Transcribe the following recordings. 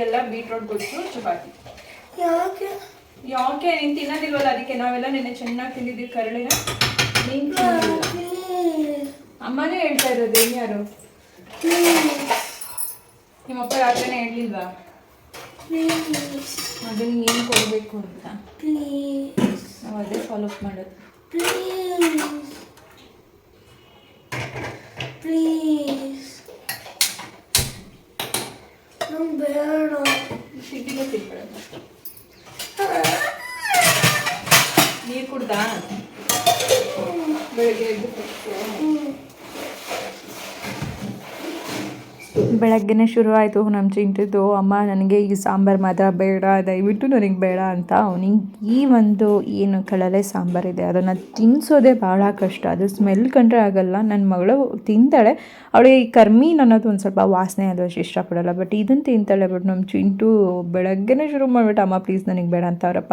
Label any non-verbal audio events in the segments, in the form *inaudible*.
ನಿನಗೆಲ್ಲ beetroot ಗೊಜ್ಜು ಚಪಾತಿ. ಯಾಕೆ? ಯಾಕೆ? ನೀನು ತಿನ್ನೋದಿಲ್ವಲ್ಲ ಅದಕ್ಕೆ ನಾವೆಲ್ಲ ನಿನ್ನೆ ಚೆನ್ನಾಗಿ ತಿಂದಿದ್ದೀವಿ ಕರಳಿನ. ನೀನು ಅಮ್ಮನೇ ಹೇಳ್ತಾ ಇರೋದು ಏನು ಯಾರು? ನಿಮ್ಮಪ್ಪ ರಾತ್ರಿನೇ ಹೇಳಿಲ್ವಾ ಅದನ್ನ ನೀನು ಕೊಡಬೇಕು ಅಂತ. ನಾವು ಅದೇ ಫಾಲೋ ಮಾಡೋದು. ಪ್ಲೀಸ್ ಪ್ಲೀಸ್ ನಂಗೆ ಬೇಡ ತಿನ್ಬೇಡ ನೀರು ಕುಡ್ದಾ? ಬೆಳಗ್ಗೆ ಎದ್ದು ಬೆಳಗ್ಗೆನೇ ಶುರು ಆಯಿತು. ನಮ್ಮ ಚಿಂತಿದ್ದು ಅಮ್ಮ, ನನಗೆ ಈ ಸಾಂಬಾರು ಮಾತ್ರ ಬೇಡ, ದಯವಿಟ್ಟು ನನಗೆ ಬೇಡ ಅಂತ ಅವನಿಗೆ ಈ ಒಂದು ಏನು ಕಳಲೆ ಸಾಂಬಾರಿದೆ ಅದನ್ನು ತಿನ್ನಿಸೋದೇ ಭಾಳ ಕಷ್ಟ. ಅದು ಸ್ಮೆಲ್ ಕಂಡ್ರೆ ಆಗಲ್ಲ. ನನ್ನ ಮಗಳು ತಿಂತಾಳೆ. ಅವಳಿಗೆ ಈ ಕರ್ಮೀನ್ ಅನ್ನೋದು ಒಂದು ಸ್ವಲ್ಪ ವಾಸನೆ ಅದು ಅಷ್ಟು ಇಷ್ಟಪಡಲ್ಲ. ಬಟ್ ಇದನ್ನು ತಿಂತಾಳೆ ಬಟ್ ನಮ್ಮ ಚಿಂಟು ಬೆಳಗ್ಗೆನೇ ಶುರು ಮಾಡಿಬಿಟ್ಟು, ಅಮ್ಮ ಪ್ಲೀಸ್ ನನಗೆ ಬೇಡ ಅಂತ ಅವರಪ್ಪ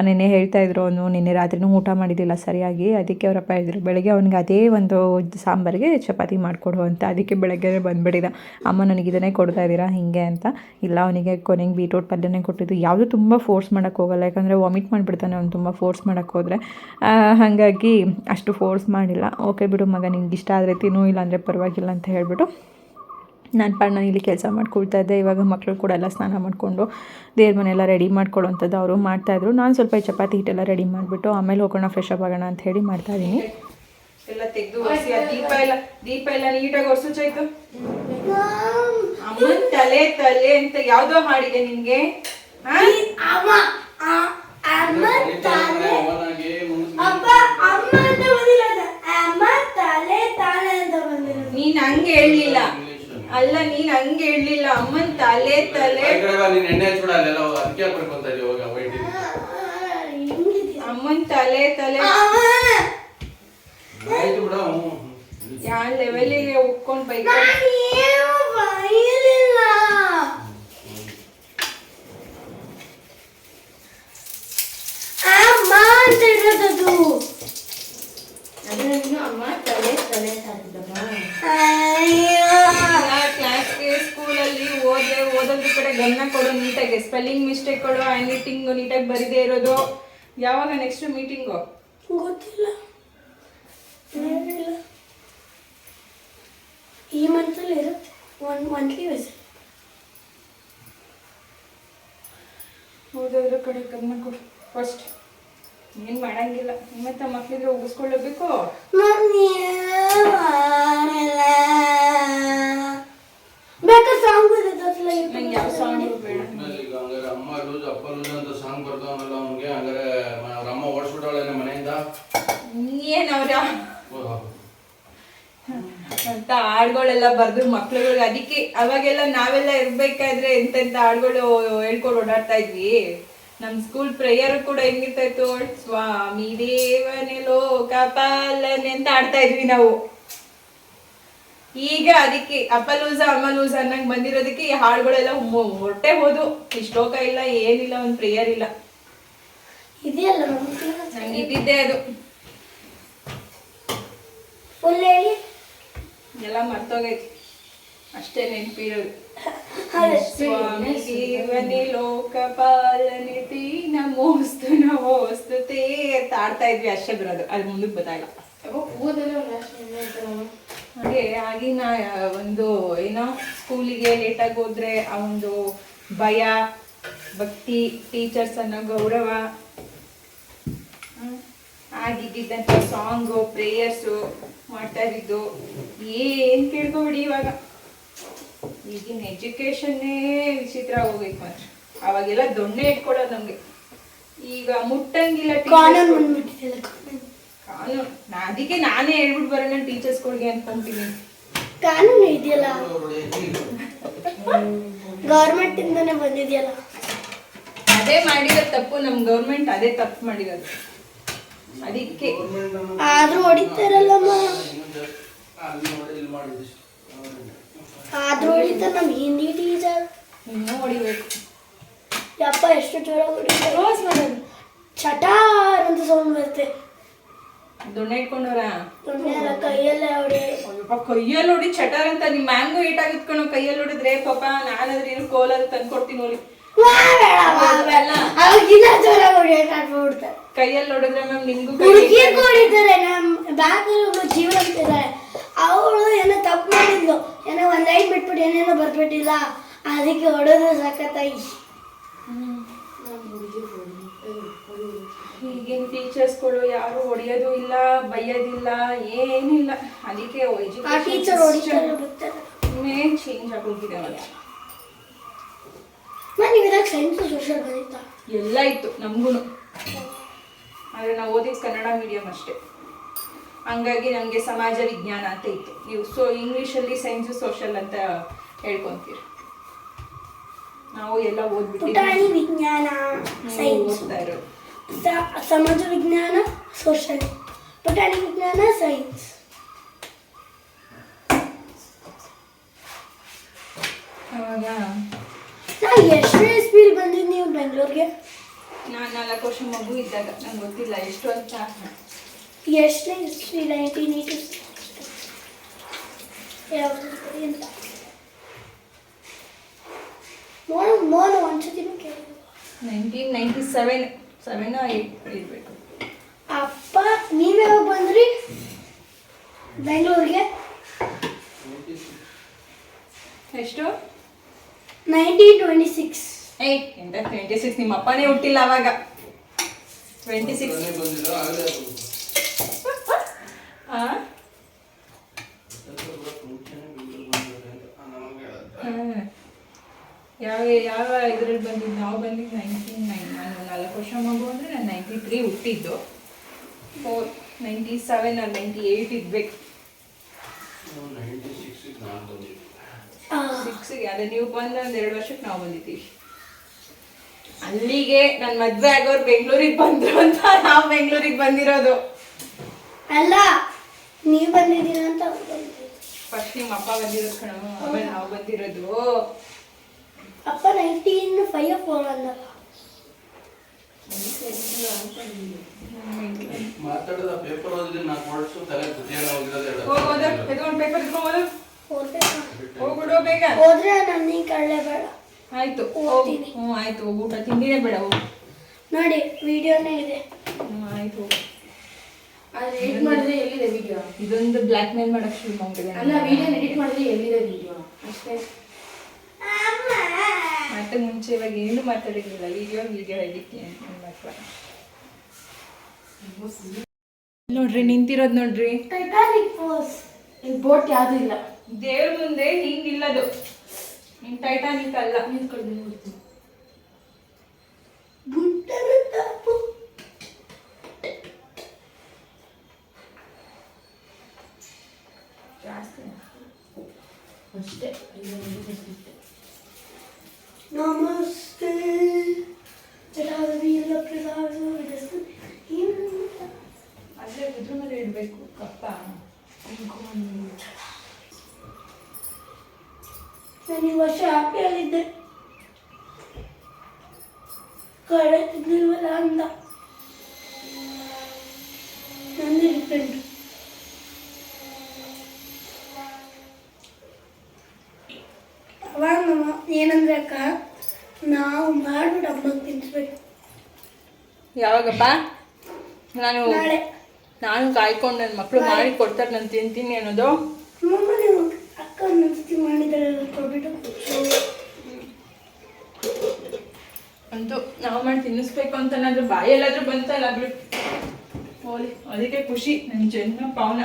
ನೆನ್ನೆ ಹೇಳ್ತಾ ಇದ್ರು ಅವನು, ನಿನ್ನೆ ರಾತ್ರಿನೂ ಊಟ ಮಾಡಿದ್ದಿಲ್ಲ ಸರಿಯಾಗಿ. ಅದಕ್ಕೆ ಅವರಪ್ಪ ಹೇಳಿದ್ರು, ಬೆಳಗ್ಗೆ ಅವನಿಗೆ ಅದೇ ಒಂದು ಸಾಂಬಾರಿಗೆ ಚಪಾತಿ ಮಾಡಿಕೊಡು ಅಂತ. ಅದಕ್ಕೆ ಬೆಳಗ್ಗೆ ಬಂದ್ಬಿಟ್ಟಿದ. ಅಮ್ಮ ನನಗೆ ಇದನ್ನೇ ಕೊಡ್ತಾ ಇದ್ದೀರಾ? ಹೀಗೆ ಅಂತ. ಇಲ್ಲ, ಅವನಿಗೆ ಕೊನೆಗೆ ಬೀಟ್ರೋಟ್ ಪಲ್ಯನೇ ಕೊಟ್ಟಿದ್ದು. ಯಾವುದೂ ತುಂಬ ಫೋರ್ಸ್ ಮಾಡೋಕ್ಕೆ ಹೋಗಲ್ಲ. ಯಾಕಂದರೆ ವಾಮಿಟ್ ಮಾಡಿಬಿಡ್ತಾನೆ ಅವ್ನು ತುಂಬ ಫೋರ್ಸ್ ಮಾಡೋಕ್ಕೆ ಹೋದರೆ. ಹಾಗಾಗಿ ಅಷ್ಟು ಫೋರ್ಸ್ ಮಾಡಿಲ್ಲ. ಓಕೆ ಬಿಡು ಮಗ ನಿಂಗೆ ಇಷ್ಟ ಆದರೆ ತಿನ್ನು, ಇಲ್ಲ ಅಂದರೆ ಪರವಾಗಿಲ್ಲ ಅಂತ ಹೇಳಿಬಿಟ್ಟು ನಾನು ಪಾಡ್ ನಾನು ಇಲ್ಲಿ ಕೆಲಸ ಮಾಡ್ಕೊಳ್ತಾ ಇದ್ದೆ. ಇವಾಗ ಮಕ್ಕಳು ಕೂಡ ಎಲ್ಲ ಸ್ನಾನ ಮಾಡಿಕೊಂಡು ದೇವ್ರ ಮನೆಯೆಲ್ಲ ರೆಡಿ ಮಾಡ್ಕೊಳ್ಳೋವಂಥದ್ದು ಅವರು ಮಾಡ್ತಾಯಿದ್ರು ನಾನು ಸ್ವಲ್ಪ ಚಪಾತಿ ಹಿಟ್ಟೆಲ್ಲ ರೆಡಿ ಮಾಡಿಬಿಟ್ಟು ಆಮೇಲೆ ಹೋಗೋಣ ಫ್ರೆಶ್ ಅಪ್ ಆಗೋಣ ಅಂತ ಹೇಳಿ ಮಾಡ್ತಾ ಇದ್ದೀನಿ. ಎಲ್ಲ ತೆಗೆದು ದೀಪ ಎಲ್ಲ ದೀಪ ಎಲ್ಲ ನೀಟಾಗಿ ಒರ್ಸು ಅಮ್ಮನ್ ತಲೆ ತಲೆ ಅಂತ ಯಾವ್ದೋ ಹಾಡಿದೆ ನಿನ್ಗೆ? ಹಾ? ಆ- ಅಮ್ಮ ತಲೆ ಅಪ್ಪ ಅಮ್ಮ ಅಂತ ಬಂದಿಲ್ಲ ಅಮ್ಮ ತಲೆ ತಾಳೆ ಅಂತ ಬಂದಿರೋದು. ನೀನ್ ಹಂಗೆ ಹೇಳಲಿಲ್ಲ. ಅಲ್ಲ ನೀನ್ ಹಂಗೆ ಹೇಳಲಿಲ್ಲ. ಅಮ್ಮನ್ ತಲೆ ತಲೆ. ನೀನ್ ಎಣ್ಣೆ ಹಚ್ಬಿಡ ಅಲ್ಲೆಲ್ಲ ಅದಕ್ಕೆ ಹಾಕ್ಬೇಕು ಇದೀವಿ ಇವಾಗ ವೈಟ್ ಅಮ್ಮನ್ ತಲೆ ತಲೆ. ಆಯ್ತು ಬಿಡ ಯಾವ ಲೆವೆಲಿಗೆ ಉಟ್ಕೊಂಡ್ ಬೈಕ್ ಸ್ಕೂಲಲ್ಲಿ ಓದ್ರೆ ಓದೋದ್ರ ಕಡೆ ಗಮನ ಕೊಡು ನೀಟಾಗಿ. ಸ್ಪೆಲ್ಲಿಂಗ್ ಮಿಸ್ಟೇಕ್ಗಳು ಹ್ಯಾಂಡ್ ರೈಟಿಂಗ್ ನೀಟಾಗಿ ಬರೀದೇ ಇರೋದು. ಯಾವಾಗ ನೆಕ್ಸ್ಟ್ ಮೀಟಿಂಗು ಗೊತ್ತಿಲ್ಲ ಏನಿಲ್ಲ ಈ ಮಂತಲ್ಲಿ ಇರುತ್ತೆ ಒನ್ ಮಂತ್ಲಿ ವಯಸ್ಸು ಓದೋದ್ರ ಕಡೆ ಗಮನ ಕೊಡು. ಫಸ್ಟ್ ಏನು ಮಾಡಂಗಿಲ್ಲ. ನಿಮ್ಮತ್ತ ಮಕ್ಳಿದ್ರೆ ಉಗಿಸ್ಕೊಳ್ಳಬೇಕು. ಬೇಕಾ ಸಾಂಗ್ ಯಾವ ಸಾಂಗ್ ಬೇಡ. ಅಮ್ಮ ಲೂಸ್ ಅಪ್ಪ ಲೂಸ್ ಅಂತ ಸಾಂಗ್ ಬರ್ತಾವನಲ್ಲ ಅವ್ನಿಗೆ ಹಂಗಾರೆ ಮ- ಅವ್ರ ಅಮ್ಮ ಓಡಿಸ್ಬಿಟ್ಟವಳೆ ಮನೆಯಿಂದ ಏನವ್ರ ಓಹ್. ಅಂತ ಹಾಡ್ಗಳೆಲ್ಲ ಬರ್ದು ಮಕ್ಳುಗಳಿಗೆ ಅದಕ್ಕೆ ಅವಾಗೆಲ್ಲ ನಾವೆಲ್ಲ ಇರ್ಬೇಕಾದ್ರೆ ಎಂತೆಂತ ಹಾಡುಗಳು ಹೇಳ್ಕೊಂಡು ಓಡಾಡ್ತಾ ಇದ್ವಿ. ನಮ್ ಸ್ಕೂಲ್ ಪ್ರೇಯರ್ ಕೂಡ ಹೆಂಗಿರ್ತಾ ಇತ್ತು ಸ್ವಾಮಿ ದೇವನೇ ಲೋಕಪಾಲನೆ ಅಂತ ಆಡ್ತಾ ಇದ್ವಿ ನಾವು. ಈಗ ಅದಕ್ಕೆ ಅಪಲೂಸ ಅಮಲೂಸ ಅನ್ನಂಗೆ ಬಂದಿರೋದಕ್ಕೆ ಈ ಹಾಡುಗಳೆಲ್ಲ ಹೊಟ್ಟೆ ಹೋದು. ಈ ಶ್ಲೋಕ ಇಲ್ಲ ಏನಿಲ್ಲ ಒಂದ್ ಪ್ರೇಯರ್ ಇಲ್ಲ. ಇದೆಯಲ್ಲ ಇದ್ದಿದ್ದೆ ಅದು. ಎಲ್ಲ ಮರ್ತೋಗೈತಿ. ಅಷ್ಟೇ ನೆನಪಿರೋದು. ಸ್ವಾಮಿ ಜೀವನಿ ಲೋಕಪಾಲನೆ ತೀ ನಮೋಸ್ತು ನಮೋಸ್ತು ತೇ ತಾಡ್ತಾ ಆಡ್ತಾ ಇದ್ವಿ ಅಷ್ಟೇ ಬರೋದು ಅದು ಮುಂದಕ್ಕೆ ಗೊತ್ತಾಗಲ್ಲ ಹಾಗೆ ಆಗಿನ ಒಂದು ಏನೋ ಸ್ಕೂಲಿಗೆ ಲೇಟಾಗಿ ಹೋದ್ರೆ ಆ ಒಂದು ಭಯ ಭಕ್ತಿ ಟೀಚರ್ಸ್ ಅನ್ನೋ ಗೌರವ. ಹ್ಮ್. ಆಗಿದ್ದಂಥ ಸಾಂಗು ಪ್ರೇಯರ್ಸು ಮಾಡ್ತಾ ಇದ್ದಿದ್ದು. ಏನ್ ಕೇಳ್ಕೊಬಿಡಿ ಇವಾಗ. ಈಗಿನ ಎಜುಕೇಶನ್ನೇ ವಿಚಿತ್ರ ಹೋಗ್ಬೇಕು ಮಾತ್ರ. ಅವಾಗೆಲ್ಲ ದೊಣ್ಣೆ ಇಟ್ಕೊಳ್ಳೋದು ನಮ್ಗೆ. ಈಗ ಮುಟ್ಟಂಗಿಲ್ಲ ಕಾನೂನು ಅದಕ್ಕೆ ನಾನೇ ಹೇಳ್ಬಿಟ್ಟು ಬರೋಣ ಟೀಚರ್ಸ್ಗಳಿಗೆ ಅನ್ಕೊಂತೀನಿ ಕಾನೂನು ಇದೆಯಲ್ಲ? ಗೌರ್ಮೆಂಟ್ ಇಂದಾನೆ ಬಂದಿದೆಯಲ್ಲ? ಅದೇ ಮಾಡಿರೋ ತಪ್ಪು. ನಮ್ ಗೌರ್ಮೆಂಟ್ ಅದೇ ತಪ್ಪು ಮಾಡಿರೋದು. ಅದಕ್ಕೆ ಆದ್ರೂ ಹೊಡಿತಾರಲ್ಲಮ್ಮ. ಆದ್ರೂ ಹೊಡಿತಾರ ನಮ್ ಹಿಂದಿ ಟೀಚರ್ ಇನ್ನೂ ಹೊಡಿಬೇಕು. ಯಪ್ಪ ಎಷ್ಟು ಜೋರ ಹೊಡಿತಾರೆ. ಕ್ಲೋಸ್ ಮಾಡೋದು ಚಟಾರ್ ಅಂತ ಸೌಂಡ್ ಬರುತ್ತೆ. ದೊಣ್ಣೆ ಇಟ್ಕೊಂಡವ್ರ? ಕೈಯಲ್ಲೇ ಹೊಡಿ. ಅಯ್ಯಪ್ಪ ಕೈಯಲ್ಲಿ ನೋಡಿ ಚಟಾರ್ ಅಂತ ನಿಮ್ ಮ್ಯಾಂಗೋ ಏಟಾಗಿತ್ಕೊಂಡು ಕೈಯಲ್ಲಿ ಹೊಡಿದ್ರೆ ಪಾಪ ನಾನಾದ್ರೆ ಏನು ಅಂತ ತಂದ್ಕೊಡ್ತೀನಿ ನೋಡಿ. ಕೈಯಲ್ಲಿ ಹೊಡೆದ್ರೆ ಮ್ಯಾಮ್ ನಿಮ್ಗೂ ಕೈ ಹುಡುಗಿ ಹೊಡಿತಾರೆ ನಮ್ಮ ಬ್ಯಾಗಲ್ಲಿ ಒಬ್ರು ಜೀವನ ಅಂತಿದ್ದಾರೆ ಅವಳು ಏನೋ ತಪ್ಪು ಮಾಡಿದ್ಲು. ಏನೋ ಒಂದ್ ಲೈನ್ ಬಿಟ್ಬಿಟ್ಟು ಏನೇನೋ ಬರ್ಬಿಟ್ಟಿಲ್ಲ ಅದಕ್ಕೆ ಹೊಡೆದು ಸಖತ್ತಾಗಿ. ಈಗಿನ ಟೀಚರ್ಸ್ಗಳು ಯಾರು ಹೊಡೆಯೋದು ಇಲ್ಲ ಬೈಯೋದಿಲ್ಲ ಏನಿಲ್ಲ. ಅದಕ್ಕೆ ಎಜುಕೇಶನ್ ಟೀಚರ್ ಮೇನ್ ಚೇಂಜ್ ಆಗೋಗಿದೆ ನಾನು ಇವಾಗ ಸೈನ್ಸ್ ಸೋಷಿಯಲ್ ಗಣಿತ ಎಲ್ಲ ಇತ್ತು ನಮಗೂ ಆದರೆ ನಾವು ಓದಿದ್ದು ಕನ್ನಡ ಮೀಡಿಯಂ ಅಷ್ಟೇ. ಹಂಗಾಗಿ ನಮಗೆ ಸಮಾಜ ವಿಜ್ಞಾನ ಅಂತ ಇತ್ತು. ನೀವು ಸೊ ಇಂಗ್ಲೀಷಲ್ಲಿ ಸೈನ್ಸು ಸೋಷಲ್ ಅಂತ ಹೇಳ್ಕೊಂತೀರಿ. ನಾವು ಎಲ್ಲ ಓದ್ಬಿಟ್ಟು ವಿಜ್ಞಾನ ಸೈನ್ಸ್. ಓದ್ತಾ ಇರೋದು. ಸಮಾಜ ವಿಜ್ಞಾನ ಸೋಷಲ್. ಪುಟಾಣಿ ವಿಜ್ಞಾನ ಸೈನ್ಸ್. ಅವಾಗ ನಾನು ಎಷ್ಟನೇ ಇಸ್ವಿಲಿ ಬಂದಿದ್ದು ನೀವು ಬೆಂಗಳೂರಿಗೆ ನಾನು ನಾಲ್ಕು ವರ್ಷ ಮಗು ಇದ್ದಾಗ ನಂಗೆ ಗೊತ್ತಿಲ್ಲ ಎಷ್ಟು ಅಂತ ಎಷ್ಟನೇ ಇಸ್ವಿ ನೈನ್ಟೀನ್ ಏಯ್ಟಿ ಅಂತ ಮೋನ ಮೋನ ಒಂದ್ಸತಿನೂ ಕೇಳಿದ್ರು nineteen ninety seven seven eight ಇರಬೇಕು ಅಪ್ಪ ನೀವ್ ಯಾವಾಗ ಬಂದ್ರಿ? ಬೆಂಗಳೂರಿಗೆ ಎಷ್ಟು ನೈನ್ಟೀನ್ ಟ್ವೆಂಟಿ ಸಿಕ್ಸ್. ಏಯ್ ಎಂತ ಟ್ವೆಂಟಿ ಸಿಕ್ಸ್ ನಿಮ್ಮ ಅಪ್ಪನೇ ಹುಟ್ಟಿಲ್ಲ ಅವಾಗ. ಟ್ವೆಂಟಿ ಸಿಕ್ಸ್ ಯಾವ ಯಾವ ಇದ್ರಲ್ಲಿ ಬಂದಿದ್ದು? ನಾವು ಬಂದಿದ್ದು ನೈನ್ಟೀನ್ ನೈನ್ ನಾನು ನಾಲ್ಕು ವರ್ಷ ಮಗು ಅಂದರೆ ನಾನು ನೈಂಟಿ ತ್ರೀ ಹುಟ್ಟಿದ್ದು four ninety seven or ninety eight ಇದ್ಬೇಕು ninety ಸಿಕ್ಸಿಗೆ ಅದೇ ನೀವು ಬಂದ ಒಂದು ಎರಡು ವರ್ಷಕ್ಕೆ ನಾವು ಬಂದಿದ್ದೀವಿ. ಅಲ್ಲಿಗೆ ನನ್ನ ಮದುವೆ ಆಗೋರು ಬೆಂಗಳೂರಿಗೆ ಬಂದ್ರು ಅಂತ ನಾವು ಬೆಂಗಳೂರಿಗೆ ಬಂದಿರೋದು. ಅಲ್ಲ ನೀವು ಬಂದಿದ್ದೀರ ಅಂತ ಫಸ್ಟ್ ನಿಮ್ಮ ಅಪ್ಪ ಬಂದಿರೋದು ಕಣ ಆಮೇಲೆ ನಾವು ಬಂದಿರೋದು. ಅಪ್ಪ ನೈನ್ಟೀನ್ ಫೈವ್ ಫೋರ್ ಅಲ್ಲ ಮಾತಾಡೋದ ಪೇಪರ್ ಓದಿದ್ರೆ ನಾನು ಕೊಡಿಸು ತಲೆ ಕುದಿಯೋಣ ಹೋಗಿರೋದು ಪೇಪರ್ ಓದ್ಬೇಕಾ? ಹೋಗ್ಬಿಡು ಬೇಗ. ಹೋದ್ರೆ ನನ್ನ ಕಳ್ಳೆ ಬೇಡ. ಆಯ್ತು ಹೋಗ್ತೀನಿ. ಹ್ಞೂ ಆಯ್ತು ಹೋಗು ಊಟ. ತಿಂದಿನೇ ಬೇಡ ಹೋಗು. ನೋಡಿ ವಿಡಿಯೋನೇ ಇದೆ. ಹ್ಞೂ ಆಯ್ತು. ಹೋಗು ಆದ್ರೆ ಎಡಿಟ್ ಮಾಡಿದ್ರೆ ಎಲ್ಲಿದೆ ವಿಡಿಯೋ ಇದೊಂದು ಬ್ಲ್ಯಾಕ್ ಮೇಲ್ ಮಾಡಕ್ ಶುರು ಮಾಡಿದೆ ಅಲ್ಲ ವಿಡಿಯೋ ಎಡಿಟ್ ಮಾಡಿದ್ರೆ ಎಲ್ಲಿದೆ ವಿಡಿಯೋ ಅಷ್ಟೇ. ಮತ್ತೆ ಮುಂಚೆ ಇವಾಗ ಏನು ಮಾತಾಡಿರ್ಲಿಲ್ಲ. ವಿಡಿಯೋ ವಿಡಿಯೋ ಎಡಿಟ್ ಮಾತ್ರ ನೋಡ್ರಿ ನಿಂತಿರೋದು ನೋಡ್ರಿ. ಟೈಟಾನಿಕ್ ಫೋರ್ಸ್ ಇಲ್ಲಿ ಬೋಟ್ ಯಾವ್ದು ಇಲ್ಲ. ದೇವ್ರ ಮುಂದೆ ನಿಲ್ಲದು ನಿನ್ ಟೈಟಾನಿಕ್ ಅಲ್ಲ ನಿಂತ್ಕೊಂಡು ನೋಡ್ತೀನಿ. ಜಾಸ್ತಿ ಅಷ್ಟೇ ಐದು ನಿಮಿಷ ಅಷ್ಟೇ. ನಮಸ್ತೆ ಜಟಾವೀರ ಪ್ರಸಾದ ಅಲ್ಲೇ ಇದ್ರ ಮೇಲೆ ಇಡ್ಬೇಕು ಕಪ್ಪ ನಾನು ಈ ವರ್ಷ ಹ್ಯಾಪಿಯಾಗಿದ್ದೆ ಕಡೆ ತಿಂದಿಲ್ವಲ್ಲ ಅಂದ ನಂದು ಡಿಫ್ರೆಂಟ್ ಅವಾಗ ಏನಂದ್ರೆ ಅಕ್ಕ ನಾವು ಮಾಡ್ಬಿಟ್ಟು ಅಮ್ಮಗೆ ತಿನ್ಸ್ಬೇಕು. ಯಾವಾಗಪ್ಪ? ನಾನು ನಾಳೆ. ನಾನು ಕಾಯ್ಕೊಂಡು ನನ್ನ ಮಕ್ಕಳು ಮಾಡಿ ಕೊಡ್ತಾರೆ ನಾನು ತಿಂತೀನಿ ಅನ್ನೋದು. ನೀವು ಅಕ್ಕ ಒಂದೊಂದ್ಸತಿ ಮಾಡಿದ್ರೆ ಕೊಟ್ಬಿಟ್ಟು ಅಂತೂ ನಾವು ಮಾಡಿ ತಿನ್ನಿಸ್ಬೇಕು ಅಂತ ಏನಾದ್ರು ಬಾಯಲ್ಲಾದ್ರೂ ಬಂತಲ್ಲ ಬಿಡು ಹೋಲಿ ಅದಕ್ಕೆ ಖುಷಿ ನನ್ನ ಜನ್ಮ ಪಾವನ.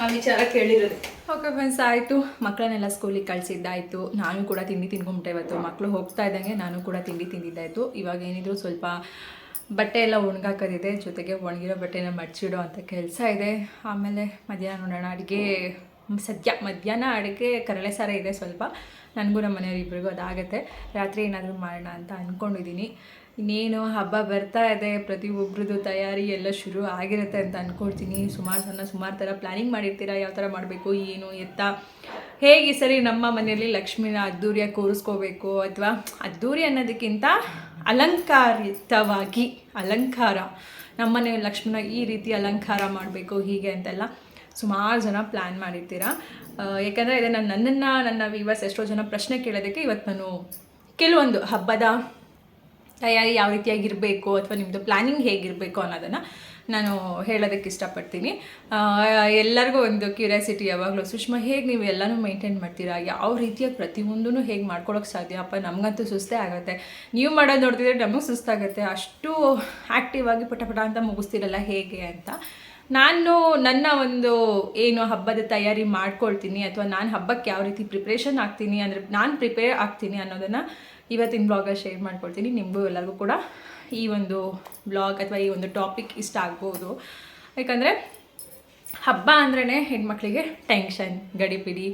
ಆ ವಿಚಾರ ಕೇಳಿರೋದು. ಓಕೆ ಫ್ರೆಂಡ್ಸ್ ಆಯಿತು. ಮಕ್ಕಳನ್ನೆಲ್ಲ ಸ್ಕೂಲಿಗೆ ಕಳಿಸಿದ್ದಾಯಿತು. ನಾನು ಕೂಡ ತಿಂಡಿ ತಿನ್ಕೊಂಬಿಟ್ಟೆ ಇವತ್ತು. ಮಕ್ಕಳು ಹೋಗ್ತಾ ಇದ್ದಂಗೆ ನಾನು ಕೂಡ ತಿಂಡಿ ತಿಂದಿದ್ದಾಯಿತು. ಇವಾಗ ಏನಿದ್ರು ಸ್ವಲ್ಪ ಬಟ್ಟೆ ಎಲ್ಲ ಒಣಗಾಕೋದಿದೆ. ಜೊತೆಗೆ ಒಣಗಿರೋ ಬಟ್ಟೆನ ಮಡ್ಚಿಡೋ ಅಂತ ಕೆಲಸ ಇದೆ. ಆಮೇಲೆ ಮಧ್ಯಾಹ್ನ ನೋಡೋಣ. ಅಡುಗೆ ಸದ್ಯ ಮಧ್ಯಾಹ್ನ ಅಡುಗೆ ಕರಳೆ ಸಾರ ಇದೆ ಸ್ವಲ್ಪ. ನನಗೂ ನಮ್ಮ ಮನೆಯವ್ರಿಬ್ರಿಗೂ ಅದಾಗತ್ತೆ. ರಾತ್ರಿ ಏನಾದರೂ ಮಾಡೋಣ ಅಂತ ಅಂದ್ಕೊಂಡಿದ್ದೀನಿ ಇನ್ನೇನು ಹಬ್ಬ ಬರ್ತಾ ಇದೆ ಪ್ರತಿಯೊಬ್ಬರದ್ದು ತಯಾರಿ ಎಲ್ಲ ಶುರು ಆಗಿರುತ್ತೆ ಅಂತ ಅಂದ್ಕೊಳ್ತೀನಿ ಸುಮಾರು ಜನ ಸುಮಾರು ಥರ ಪ್ಲ್ಯಾನಿಂಗ್ ಮಾಡಿರ್ತೀರಾ? ಯಾವ ಥರ ಮಾಡಬೇಕು? ಏನು? ಎತ್ತ? ಹೇಗೆ ಸರಿ ನಮ್ಮ ಮನೆಯಲ್ಲಿ ಲಕ್ಷ್ಮಿನ ಅದ್ದೂರಿಯಾಗಿ ಕೂರಿಸ್ಕೋಬೇಕು ಅಥವಾ ಅದ್ದೂರಿ ಅನ್ನೋದಕ್ಕಿಂತ ಅಲಂಕಾರಿತವಾಗಿ ಅಲಂಕಾರ, ನಮ್ಮ ನಮ್ಮನೆ ಲಕ್ಷ್ಮಣ ಈ ರೀತಿ ಅಲಂಕಾರ ಮಾಡಬೇಕು, ಹೀಗೆ ಅಂತೆಲ್ಲ ಸುಮಾರು ಜನ ಪ್ಲ್ಯಾನ್ ಮಾಡಿರ್ತೀರ? ಯಾಕಂದರೆ ಇದನ್ನು ನಾನು ನನ್ನನ್ನು, ನನ್ನ ವಿವರ್ಸ್ ಎಷ್ಟೋ ಜನ ಪ್ರಶ್ನೆ ಕೇಳೋದಕ್ಕೆ ಇವತ್ತು ನಾನು ಕೆಲವೊಂದು ಹಬ್ಬದ ತಯಾರಿ ಯಾವ ರೀತಿಯಾಗಿರಬೇಕು ಅಥವಾ ನಿಮ್ಮದು ಪ್ಲ್ಯಾನಿಂಗ್ ಹೇಗಿರಬೇಕು ಅನ್ನೋದನ್ನು ನಾನು ಹೇಳೋದಕ್ಕೆ ಇಷ್ಟಪಡ್ತೀನಿ. ಎಲ್ಲರಿಗೂ ಒಂದು ಕ್ಯೂರಿಯಾಸಿಟಿ ಯಾವಾಗಲೂ, ಸುಷ್ಮಾ, ಹೇಗೆ ನೀವು ಎಲ್ಲನೂ ಮೇಂಟೈನ್ ಮಾಡ್ತೀರಾ? ಯಾವ ರೀತಿಯ ಪ್ರತಿಯೊಂದೂ ಹೇಗೆ ಸಾಧ್ಯ? ಅಪ್ಪ, ನಮಗಂತೂ ಸುಸ್ತೇ ಆಗುತ್ತೆ. ನೀವು ಮಾಡೋದು ನೋಡ್ತಿದ್ರೆ ನಮಗೆ ಸುಸ್ತಾಗುತ್ತೆ. ಅಷ್ಟು ಆ್ಯಕ್ಟಿವ್ ಆಗಿ ಪಟ ಪಟ ಅಂತ ಮುಗಿಸ್ತಿರಲ್ಲ ಹೇಗೆ ಅಂತ. ನಾನು ನನ್ನ ಒಂದು ಏನು ಹಬ್ಬದ ತಯಾರಿ ಮಾಡ್ಕೊಳ್ತೀನಿ ಅಥವಾ ನಾನು ಹಬ್ಬಕ್ಕೆ ಯಾವ ರೀತಿ ಪ್ರಿಪ್ರೇಷನ್ ಆಗ್ತೀನಿ ಅಂದರೆ ನಾನು ಪ್ರಿಪೇರ್ ಆಗ್ತೀನಿ ಅನ್ನೋದನ್ನು ಇವತ್ತಿನ ಬ್ಲಾಗಲ್ಲಿ ಶೇರ್ ಮಾಡ್ಕೊಳ್ತೀನಿ. ನಿಮಗೂ ಎಲ್ಲರಿಗೂ ಕೂಡ ಈ ಒಂದು ಬ್ಲಾಗ್ ಅಥವಾ ಈ ಒಂದು ಟಾಪಿಕ್ ಇಷ್ಟ ಆಗ್ಬೋದು. ಯಾಕಂದರೆ ಹಬ್ಬ ಅಂದ್ರೇ ಹೆಣ್ಮಕ್ಳಿಗೆ ಟೆನ್ಷನ್ ಗಡಿಬಿಡಿ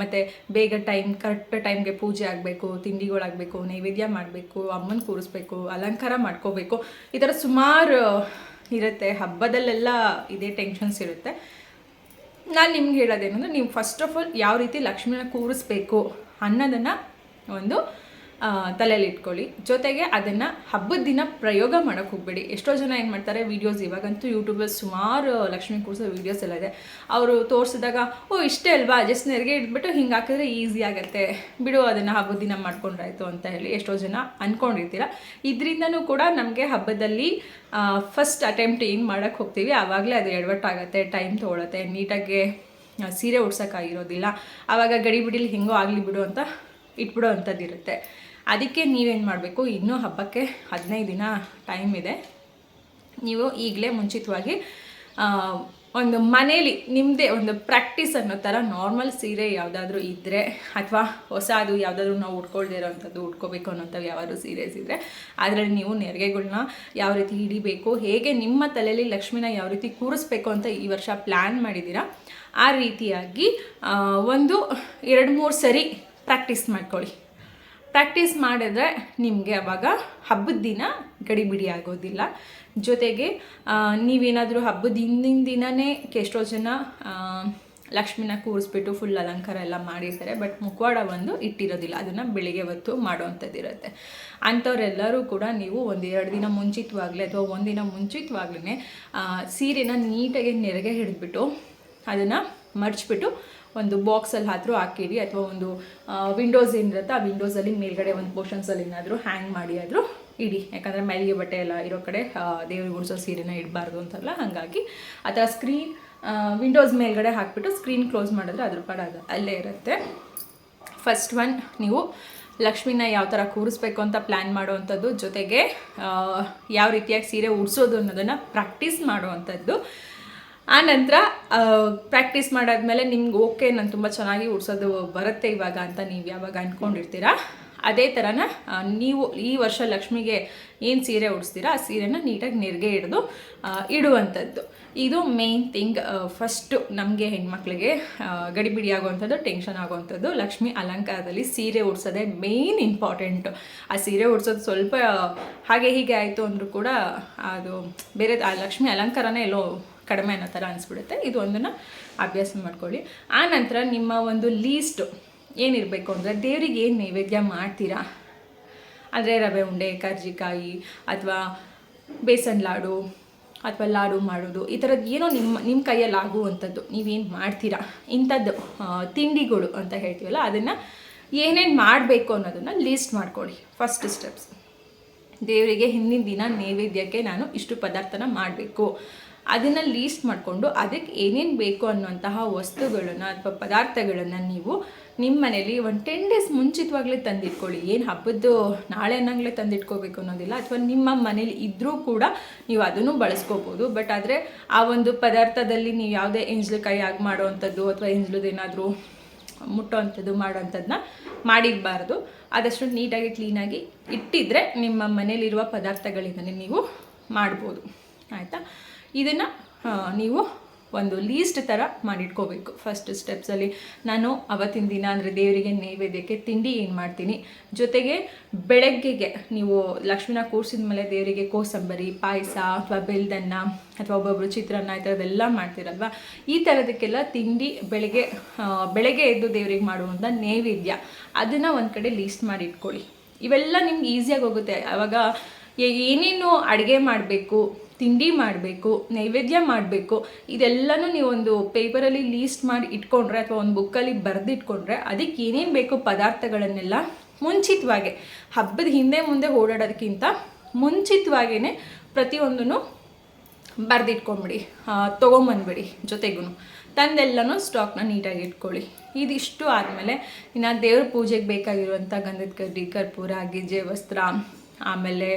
ಮತ್ತು ಬೇಗ ಟೈಮ್ ಕರೆಕ್ಟ್ ಟೈಮ್ಗೆ ಪೂಜೆ ಆಗಬೇಕು, ತಿಂಡಿಗಳಾಗಬೇಕು, ನೈವೇದ್ಯ ಮಾಡಬೇಕು, ಅಮ್ಮನ ಕೂರಿಸ್ಬೇಕು, ಅಲಂಕಾರ ಮಾಡ್ಕೋಬೇಕು. ಈ ಥರ ಸುಮಾರು ಇರುತ್ತೆ. ಹಬ್ಬದಲ್ಲೆಲ್ಲ ಇದೇ ಟೆನ್ಷನ್ಸ್ ಇರುತ್ತೆ. ನಾನು ನಿಮ್ಗೆ ಹೇಳೋದೇನಂದ್ರೆ, ನೀವು ಫಸ್ಟ್ ಆಫ್ ಆಲ್ ಯಾವ ರೀತಿ ಲಕ್ಷ್ಮಿನ ಕೂರಿಸ್ಬೇಕು ಅನ್ನೋದನ್ನು ಒಂದು ತಲೆಯಲ್ಲಿ ಇಟ್ಕೊಳ್ಳಿ. ಜೊತೆಗೆ ಅದನ್ನು ಹಬ್ಬದ ದಿನ ಪ್ರಯೋಗ ಮಾಡೋಕ್ಕೆ ಹೋಗಬೇಡಿ. ಎಷ್ಟೋ ಜನ ಏನು ಮಾಡ್ತಾರೆ ವೀಡಿಯೋಸ್ ಇವಾಗಂತೂ ಯೂಟ್ಯೂಬಲ್ಲಿ ಸುಮಾರು ಲಕ್ಷ್ಮಿ ಕೂರಿಸೋ ವೀಡಿಯೋಸ್ ಎಲ್ಲ ಇದೆ. ಅವರು ತೋರಿಸಿದಾಗ, ಓ, ಇಷ್ಟೇ ಅಲ್ವಾ? ಜಸ್ಟ್ ನೆರಿಗೆ ಇಟ್ಬಿಟ್ಟು ಹಿಂಗೆ ಹಾಕಿದ್ರೆ ಈಸಿ ಆಗುತ್ತೆ. ಬಿಡು, ಅದನ್ನು ಹಬ್ಬದ ದಿನ ಮಾಡ್ಕೊಂಡ್ರಾಯ್ತು ಅಂತ ಹೇಳಿ ಎಷ್ಟೋ ಜನ ಅಂದ್ಕೊಂಡಿರ್ತೀರ ಇದರಿಂದನೂ ಕೂಡ ನಮಗೆ ಹಬ್ಬದಲ್ಲಿ ಫಸ್ಟ್ ಅಟೆಂಪ್ಟ್ ಏನು ಮಾಡೋಕ್ಕೆ ಹೋಗ್ತೀವಿ. ಆವಾಗಲೇ ಅದು ಎಡವಟ್ಟಾಗತ್ತೆ ಟೈಮ್ ತೊಗೊಳತ್ತೆ. ನೀಟಾಗಿ ಸೀರೆ ಉಡ್ಸೋಕ್ಕಾಗಿರೋದಿಲ್ಲ ಆವಾಗ ಗಡಿಬಿಡಿಲಿ ಹೆಂಗೋ ಆಗಲಿ ಬಿಡು ಅಂತ ಇಟ್ಬಿಡೋ ಅಂಥದ್ದು ಇರುತ್ತೆ ಅದಕ್ಕೆ ನೀವೇನು ಮಾಡಬೇಕು? ಇನ್ನೂ ಹಬ್ಬಕ್ಕೆ ಹದಿನೈದು ದಿನ ಟೈಮ್ ಇದೆ. ನೀವು ಈಗಲೇ ಮುಂಚಿತವಾಗಿ ಒಂದು ಮನೇಲಿ ನಿಮ್ಮದೇ ಒಂದು ಪ್ರಾಕ್ಟೀಸ್ ಅನ್ನೋ ಥರ ನಾರ್ಮಲ್ ಸೀರೆ ಯಾವುದಾದ್ರೂ ಇದ್ದರೆ ಅಥವಾ ಹೊಸದು ಯಾವುದಾದ್ರೂ ನಾವು ಉಟ್ಕೊಳ್ದೇ ಇರೋವಂಥದ್ದು ಉಟ್ಕೋಬೇಕು ಅನ್ನೋಂಥವು ಯಾವಾದ್ರು ಸೀರೆಸ್ ಇದ್ದರೆ ಅದರಲ್ಲಿ ನೀವು ನೆರಿಗೆಗಳನ್ನ ಯಾವ ರೀತಿ ಹಿಡಿಬೇಕು, ಹೇಗೆ ನಿಮ್ಮ ತಲೆಯಲ್ಲಿ ಲಕ್ಷ್ಮಿನ ಯಾವ ರೀತಿ ಕೂರಿಸ್ಬೇಕು ಅಂತ ಈ ವರ್ಷ ಪ್ಲ್ಯಾನ್ ಮಾಡಿದ್ದೀರಾ, ಆ ರೀತಿಯಾಗಿ ಒಂದು ಎರಡು ಮೂರು ಸರಿ ಪ್ರಾಕ್ಟೀಸ್ ಮಾಡ್ಕೊಳ್ಳಿ. ಪ್ರಾಕ್ಟೀಸ್ ಮಾಡಿದ್ರೆ ನಿಮಗೆ ಅವಾಗ ಹಬ್ಬದ ದಿನ ಗಡಿಬಿಡಿ ಆಗೋದಿಲ್ಲ. ಜೊತೆಗೆ ನೀವೇನಾದರೂ ಹಬ್ಬದ ಹಿಂದಿನ ದಿನವೇ ಎಷ್ಟೋ ಜನ ಲಕ್ಷ್ಮಿನ ಕೂರಿಸ್ಬಿಟ್ಟು ಫುಲ್ ಅಲಂಕಾರ ಎಲ್ಲ ಮಾಡಿರ್ತಾರೆ ಬಟ್ ಮುಖವಾಡ ಒಂದು ಇಟ್ಟಿರೋದಿಲ್ಲ. ಅದನ್ನು ಬೆಳಿಗ್ಗೆ ಹೊತ್ತು ಮಾಡುವಂಥದ್ದಿರುತ್ತೆ. ಅಂಥವ್ರೆಲ್ಲರೂ ಕೂಡ ನೀವು ಒಂದು ಎರಡು ದಿನ ಮುಂಚಿತವಾಗಲೇ ಅಥವಾ ಒಂದಿನ ಮುಂಚಿತವಾಗ್ಲೇ ಸೀರೆನ ನೀಟಾಗಿ ನೆರೆಗೆ ಹಿಡಿದ್ಬಿಟ್ಟು ಅದನ್ನು ಮರ್ಚ್ಬಿಟ್ಟು ಒಂದು ಬಾಕ್ಸಲ್ಲಿ ಆದರೂ ಹಾಕಿಡಿ ಅಥವಾ ಒಂದು ವಿಂಡೋಸ್ ಏನಿರುತ್ತೆ ಆ ವಿಂಡೋಸಲ್ಲಿ ಮೇಲ್ಗಡೆ ಒಂದು ಪೋರ್ಷನ್ಸಲ್ಲಿ ಏನಾದರೂ ಹ್ಯಾಂಗ್ ಮಾಡಿ ಆದರೂ ಇಡಿ. ಯಾಕಂದರೆ ಮೈಲಿಗೆ ಬಟ್ಟೆ ಎಲ್ಲ ಇರೋ ಕಡೆ ದೇವ್ರಿಗೆ ಉಡ್ಸೋ ಸೀರೆನ ಇಡಬಾರ್ದು ಅಂತಲ್ಲ, ಹಾಗಾಗಿ ಥರ ಸ್ಕ್ರೀನ್ ವಿಂಡೋಸ್ ಮೇಲ್ಗಡೆ ಹಾಕ್ಬಿಟ್ಟು ಸ್ಕ್ರೀನ್ ಕ್ಲೋಸ್ ಮಾಡಿದ್ರೆ ಅದ್ರ ಪಾಡ ಅದು, ಅಲ್ಲೇ ಇರುತ್ತೆ. ಫಸ್ಟ್ ಒನ್ ನೀವು ಲಕ್ಷ್ಮಿನ ಯಾವ ಥರ ಕೂರಿಸ್ಬೇಕು ಅಂತ ಪ್ಲ್ಯಾನ್ ಮಾಡುವಂಥದ್ದು ಜೊತೆಗೆ ಯಾವ ರೀತಿಯಾಗಿ ಸೀರೆ ಉಡಿಸೋದು ಅನ್ನೋದನ್ನು ಪ್ರಾಕ್ಟೀಸ್ ಮಾಡುವಂಥದ್ದು. ಆ ನಂತರ ಪ್ರಾಕ್ಟೀಸ್ ಮಾಡಾದ್ಮೇಲೆ ನಿಮ್ಗೆ ಓಕೆ ನಾನು ತುಂಬ ಚೆನ್ನಾಗಿ ಉಡ್ಸೋದು ಬರುತ್ತೆ ಇವಾಗ ಅಂತ ನೀವು ಯಾವಾಗ ಅಂದ್ಕೊಂಡಿರ್ತೀರ ಅದೇ ಥರನ ನೀವು ಈ ವರ್ಷ ಲಕ್ಷ್ಮಿಗೆ ಏನು ಸೀರೆ ಉಡಿಸ್ತೀರಾ, ಆ ಸೀರೆನ ನೀಟಾಗಿ ನೆರಿಗೆ ಹಿಡಿದು ಇಡುವಂಥದ್ದು ಇದು ಮೇನ್ ಥಿಂಗ್ ಫಸ್ಟು ನಮಗೆ ಹೆಣ್ಮಕ್ಳಿಗೆ ಗಡಿಬಿಡಿ ಆಗುವಂಥದ್ದು ಟೆನ್ಷನ್ ಆಗುವಂಥದ್ದು. ಲಕ್ಷ್ಮಿ ಅಲಂಕಾರದಲ್ಲಿ ಸೀರೆ ಉಡ್ಸೋದೇ ಮೇನ್ ಇಂಪಾರ್ಟೆಂಟು ಆ ಸೀರೆ ಉಡ್ಸೋದು ಸ್ವಲ್ಪ ಹಾಗೆ ಹೀಗೆ ಆಯಿತು ಅಂದರೂ ಕೂಡ ಅದು ಬೇರೆ, ಆ ಲಕ್ಷ್ಮಿ ಅಲಂಕಾರನೇ ಎಲ್ಲೋ ಕಡಿಮೆ ಅನ್ನೋ ಥರ ಅನಿಸ್ಬಿಡುತ್ತೆ. ಇದು ಒಂದನ್ನು ಅಭ್ಯಾಸ ಮಾಡ್ಕೊಳ್ಳಿ. ಆ ನಂತರ ನಿಮ್ಮ ಒಂದು ಲೀಸ್ಟು ಏನಿರಬೇಕು ಅಂದರೆ ದೇವರಿಗೆ ಏನು ನೈವೇದ್ಯ ಮಾಡ್ತೀರಾ? ಅಂದರೆ ರವೆ, ಉಂಡೆ, ಕರ್ಜಿಕಾಯಿ ಅಥವಾ ಬೇಸನ್ ಲಾಡು ಅಥವಾ ಲಾಡು ಮಾಡೋದು, ಈ ಥರದ್ದು ಏನೋ ನಿಮ್ಮ ನಿಮ್ಮ ಕೈಯಲ್ಲಿ ಆಗುವಂಥದ್ದು ನೀವೇನು ಮಾಡ್ತೀರಾ? ಇಂಥದ್ದು ತಿಂಡಿಗಳು ಅಂತ ಹೇಳ್ತೀವಲ್ಲ, ಅದನ್ನು ಏನೇನು ಮಾಡಬೇಕು ಅನ್ನೋದನ್ನು ಲೀಸ್ಟ್ ಮಾಡ್ಕೊಳ್ಳಿ. ಫಸ್ಟ್ ಸ್ಟೆಪ್ಸ್ ದೇವರಿಗೆ ಹಿಂದಿನ ದಿನ ನೈವೇದ್ಯಕ್ಕೆ ನಾನು ಇಷ್ಟು ಪದಾರ್ಥನ ಮಾಡಬೇಕು. ಅದನ್ನು ಲೀಸ್ಟ್ ಮಾಡಿಕೊಂಡು ಅದಕ್ಕೆ ಏನೇನು ಬೇಕು ಅನ್ನುವಂತಹ ವಸ್ತುಗಳನ್ನು ಅಥವಾ ಪದಾರ್ಥಗಳನ್ನು ನೀವು ನಿಮ್ಮ ಮನೇಲಿ ಒಂದು ಟೆನ್ ಡೇಸ್ ಮುಂಚಿತವಾಗಲೇ ತಂದಿಟ್ಕೊಳ್ಳಿ. ಏನು ಹಬ್ಬದ್ದು ನಾಳೆ ಅನ್ನಂಗಲೇ ತಂದಿಟ್ಕೋಬೇಕು ಅನ್ನೋದಿಲ್ಲ. ಅಥವಾ ನಿಮ್ಮ ಮನೇಲಿ ಇದ್ದರೂ ಕೂಡ ನೀವು ಅದನ್ನು ಬಳಸ್ಕೋಬೋದು. ಬಟ್ ಆದರೆ ಆ ಒಂದು ಪದಾರ್ಥದಲ್ಲಿ ನೀವು ಯಾವುದೇ ಎಂಜ್ಲಕಾಯಿ ಆಗಿ ಮಾಡೋವಂಥದ್ದು ಅಥವಾ ಎಂಜ್ಲದೇನಾದರೂ ಮುಟ್ಟೋವಂಥದ್ದು ಮಾಡೋವಂಥದ್ದನ್ನ ಮಾಡಿರಬಾರ್ದು. ಆದಷ್ಟು ನೀಟಾಗಿ ಕ್ಲೀನಾಗಿ ಇಟ್ಟಿದ್ರೆ ನಿಮ್ಮ ಮನೇಲಿರುವ ಪದಾರ್ಥಗಳಿಂದಲೇ ನೀವು ಮಾಡ್ಬೋದು. ಆಯಿತಾ? ಇದನ್ನು ನೀವು ಒಂದು ಲೀಸ್ಟ್ ಥರ ಮಾಡಿಟ್ಕೋಬೇಕು. ಫಸ್ಟ್ ಸ್ಟೆಪ್ಸಲ್ಲಿ ನಾನು ಅವತ್ತಿನ ದಿನ ಅಂದರೆ ದೇವರಿಗೆ ನೈವೇದ್ಯಕ್ಕೆ ತಿಂಡಿ ಏನು ಮಾಡ್ತೀನಿ? ಜೊತೆಗೆ ಬೆಳಗ್ಗೆಗೆ ನೀವು ಲಕ್ಷ್ಮಿನ ಕೂರಿಸಿದ ಮೇಲೆ ದೇವರಿಗೆ ಕೋಸಂಬರಿ, ಪಾಯಸ ಅಥವಾ ಬೆಲ್ದನ್ನ ಅಥವಾ ಒಬ್ಬೊಬ್ಬರು ಚಿತ್ರಾನ್ನ ಈ ಥರದ್ದೆಲ್ಲ ಮಾಡ್ತೀರಲ್ವ? ಈ ಥರದಕ್ಕೆಲ್ಲ ತಿಂಡಿ ಬೆಳಗ್ಗೆ ಬೆಳಗ್ಗೆ ಎದ್ದು ದೇವರಿಗೆ ಮಾಡುವಂಥ ನೈವೇದ್ಯ. ಅದನ್ನು ಒಂದು ಕಡೆ ಲೀಸ್ಟ್ ಮಾಡಿ ಇಟ್ಕೊಳ್ಳಿ ಇವೆಲ್ಲ ನಿಮ್ಗೆ ಈಸಿಯಾಗಿ ಹೋಗುತ್ತೆ. ಆವಾಗ ಏನೇನು ಅಡುಗೆ ಮಾಡಬೇಕು ತಿಂಡಿ ಮಾಡಬೇಕು, ನೈವೇದ್ಯ ಮಾಡಬೇಕು, ಇದೆಲ್ಲನೂ ನೀವೊಂದು ಪೇಪರಲ್ಲಿ ಲೀಸ್ಟ್ ಮಾಡಿ ಇಟ್ಕೊಂಡ್ರೆ ಅಥವಾ ಒಂದು ಬುಕ್ಕಲ್ಲಿ ಬರೆದಿಟ್ಕೊಂಡ್ರೆ ಅದಕ್ಕೆ ಏನೇನು ಬೇಕು ಪದಾರ್ಥಗಳನ್ನೆಲ್ಲ ಮುಂಚಿತವಾಗೆ, ಹಬ್ಬದ ಹಿಂದೆ ಮುಂದೆ ಓಡಾಡೋದಕ್ಕಿಂತ ಮುಂಚಿತವಾಗೇ ಪ್ರತಿಯೊಂದನ್ನು ಬರೆದಿಟ್ಕೊಂಬಿಡಿ ತೊಗೊಂಬಂದ್ಬಿಡಿ ಜೊತೆಗೂ ತಂದೆಲ್ಲನೂ ಸ್ಟಾಕ್ನ ನೀಟಾಗಿ ಇಟ್ಕೊಳ್ಳಿ. ಇದಿಷ್ಟು ಆದಮೇಲೆ ಇನ್ನು ದೇವ್ರ ಪೂಜೆಗೆ ಬೇಕಾಗಿರುವಂಥ ಗಂಧದ ಕಡ್ಡಿ, ಕರ್ಪೂರ, ಗೆಜ್ಜೆ, ವಸ್ತ್ರ, ಆಮೇಲೆ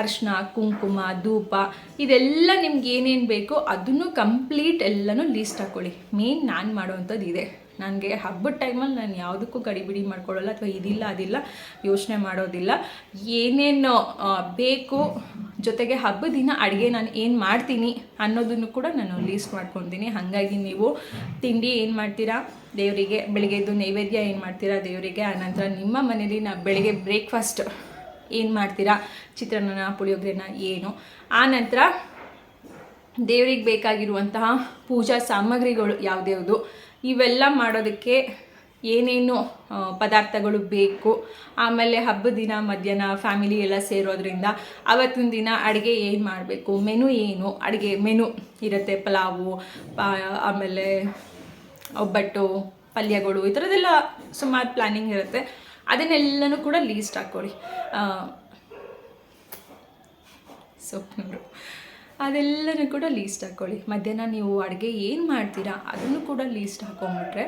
ಅರ್ಶಿನ ಕುಂಕುಮ, ಧೂಪ, ಇದೆಲ್ಲ ನಿಮ್ಗೆ ಏನೇನು ಬೇಕೋ ಅದನ್ನು ಕಂಪ್ಲೀಟ್ ಎಲ್ಲನೂ ಲೀಸ್ಟ್ ಹಾಕ್ಕೊಳ್ಳಿ ಮೇನ್ ನಾನು ಮಾಡೋವಂಥದ್ದು ಇದೆ. ನನಗೆ ಹಬ್ಬದ ಟೈಮಲ್ಲಿ ನಾನು ಯಾವುದಕ್ಕೂ ಗಡಿಬಿಡಿ ಮಾಡ್ಕೊಳ್ಳಲ್ಲ ಅಥವಾ ಇದಿಲ್ಲ, ಅದಿಲ್ಲ, ಯೋಚನೆ ಮಾಡೋದಿಲ್ಲ. ಏನೇನು ಬೇಕು ಜೊತೆಗೆ ಹಬ್ಬದ ದಿನ ಅಡುಗೆ ನಾನು ಏನು ಮಾಡ್ತೀನಿ ಅನ್ನೋದನ್ನು ಕೂಡ ನಾನು ಲೀಸ್ಟ್ ಮಾಡ್ಕೊತೀನಿ. ಹಾಗಾಗಿ ನೀವು ತಿಂಡಿ ಏನು ಮಾಡ್ತೀರಾ? ದೇವರಿಗೆ ಬೆಳಗ್ಗೆದ್ದು ನೈವೇದ್ಯ ಏನು ಮಾಡ್ತೀರಾ ದೇವರಿಗೆ? ಆನಂತರ ನಿಮ್ಮ ಮನೇಲಿ ನಾ ಬೆಳಗ್ಗೆ ಬ್ರೇಕ್ಫಾಸ್ಟ್ ಏನು ಮಾಡ್ತೀರಾ? ಚಿತ್ರಾನ್ನ ಪುಳಿಯೋಗರೆನ, ಏನು? ಆ ನಂತರ ದೇವರಿಗೆ ಬೇಕಾಗಿರುವಂತಹ ಪೂಜಾ ಸಾಮಗ್ರಿಗಳು ಯಾವ್ದ್ಯಾವುದು ಇವೆಲ್ಲ ಮಾಡೋದಕ್ಕೆ ಏನೇನು ಪದಾರ್ಥಗಳು ಬೇಕು? ಆಮೇಲೆ ಹಬ್ಬದ ದಿನ, ಮಧ್ಯಾಹ್ನ ಫ್ಯಾಮಿಲಿ ಎಲ್ಲ ಸೇರೋದ್ರಿಂದ ಅವತ್ತಿನ ದಿನ ಅಡುಗೆ ಏನು ಮಾಡಬೇಕು? ಮೆನು ಏನು? ಅಡುಗೆ ಮೆನು ಇರುತ್ತೆ, ಪಲಾವು ಆಮೇಲೆ ಒಬ್ಬಟ್ಟು, ಪಲ್ಯಗಳು, ಈ ಥರದ್ದೆಲ್ಲ ಸುಮಾರು ಪ್ಲ್ಯಾನಿಂಗ್ ಇರುತ್ತೆ. ಅದನ್ನೆಲ್ಲನೂ ಕೂಡ ಲೀಸ್ಟ್ ಹಾಕ್ಕೊಳ್ಳಿ ಸೊಪ್ಪು ಅದೆಲ್ಲನೂ ಕೂಡ ಲೀಸ್ಟ್ ಹಾಕ್ಕೊಳ್ಳಿ ಮಧ್ಯಾಹ್ನ ನೀವು ಅಡುಗೆ ಏನು ಮಾಡ್ತೀರಾ ಅದನ್ನು ಕೂಡ ಲೀಸ್ಟ್ ಹಾಕೊಂಡ್ಬಿಟ್ರೆ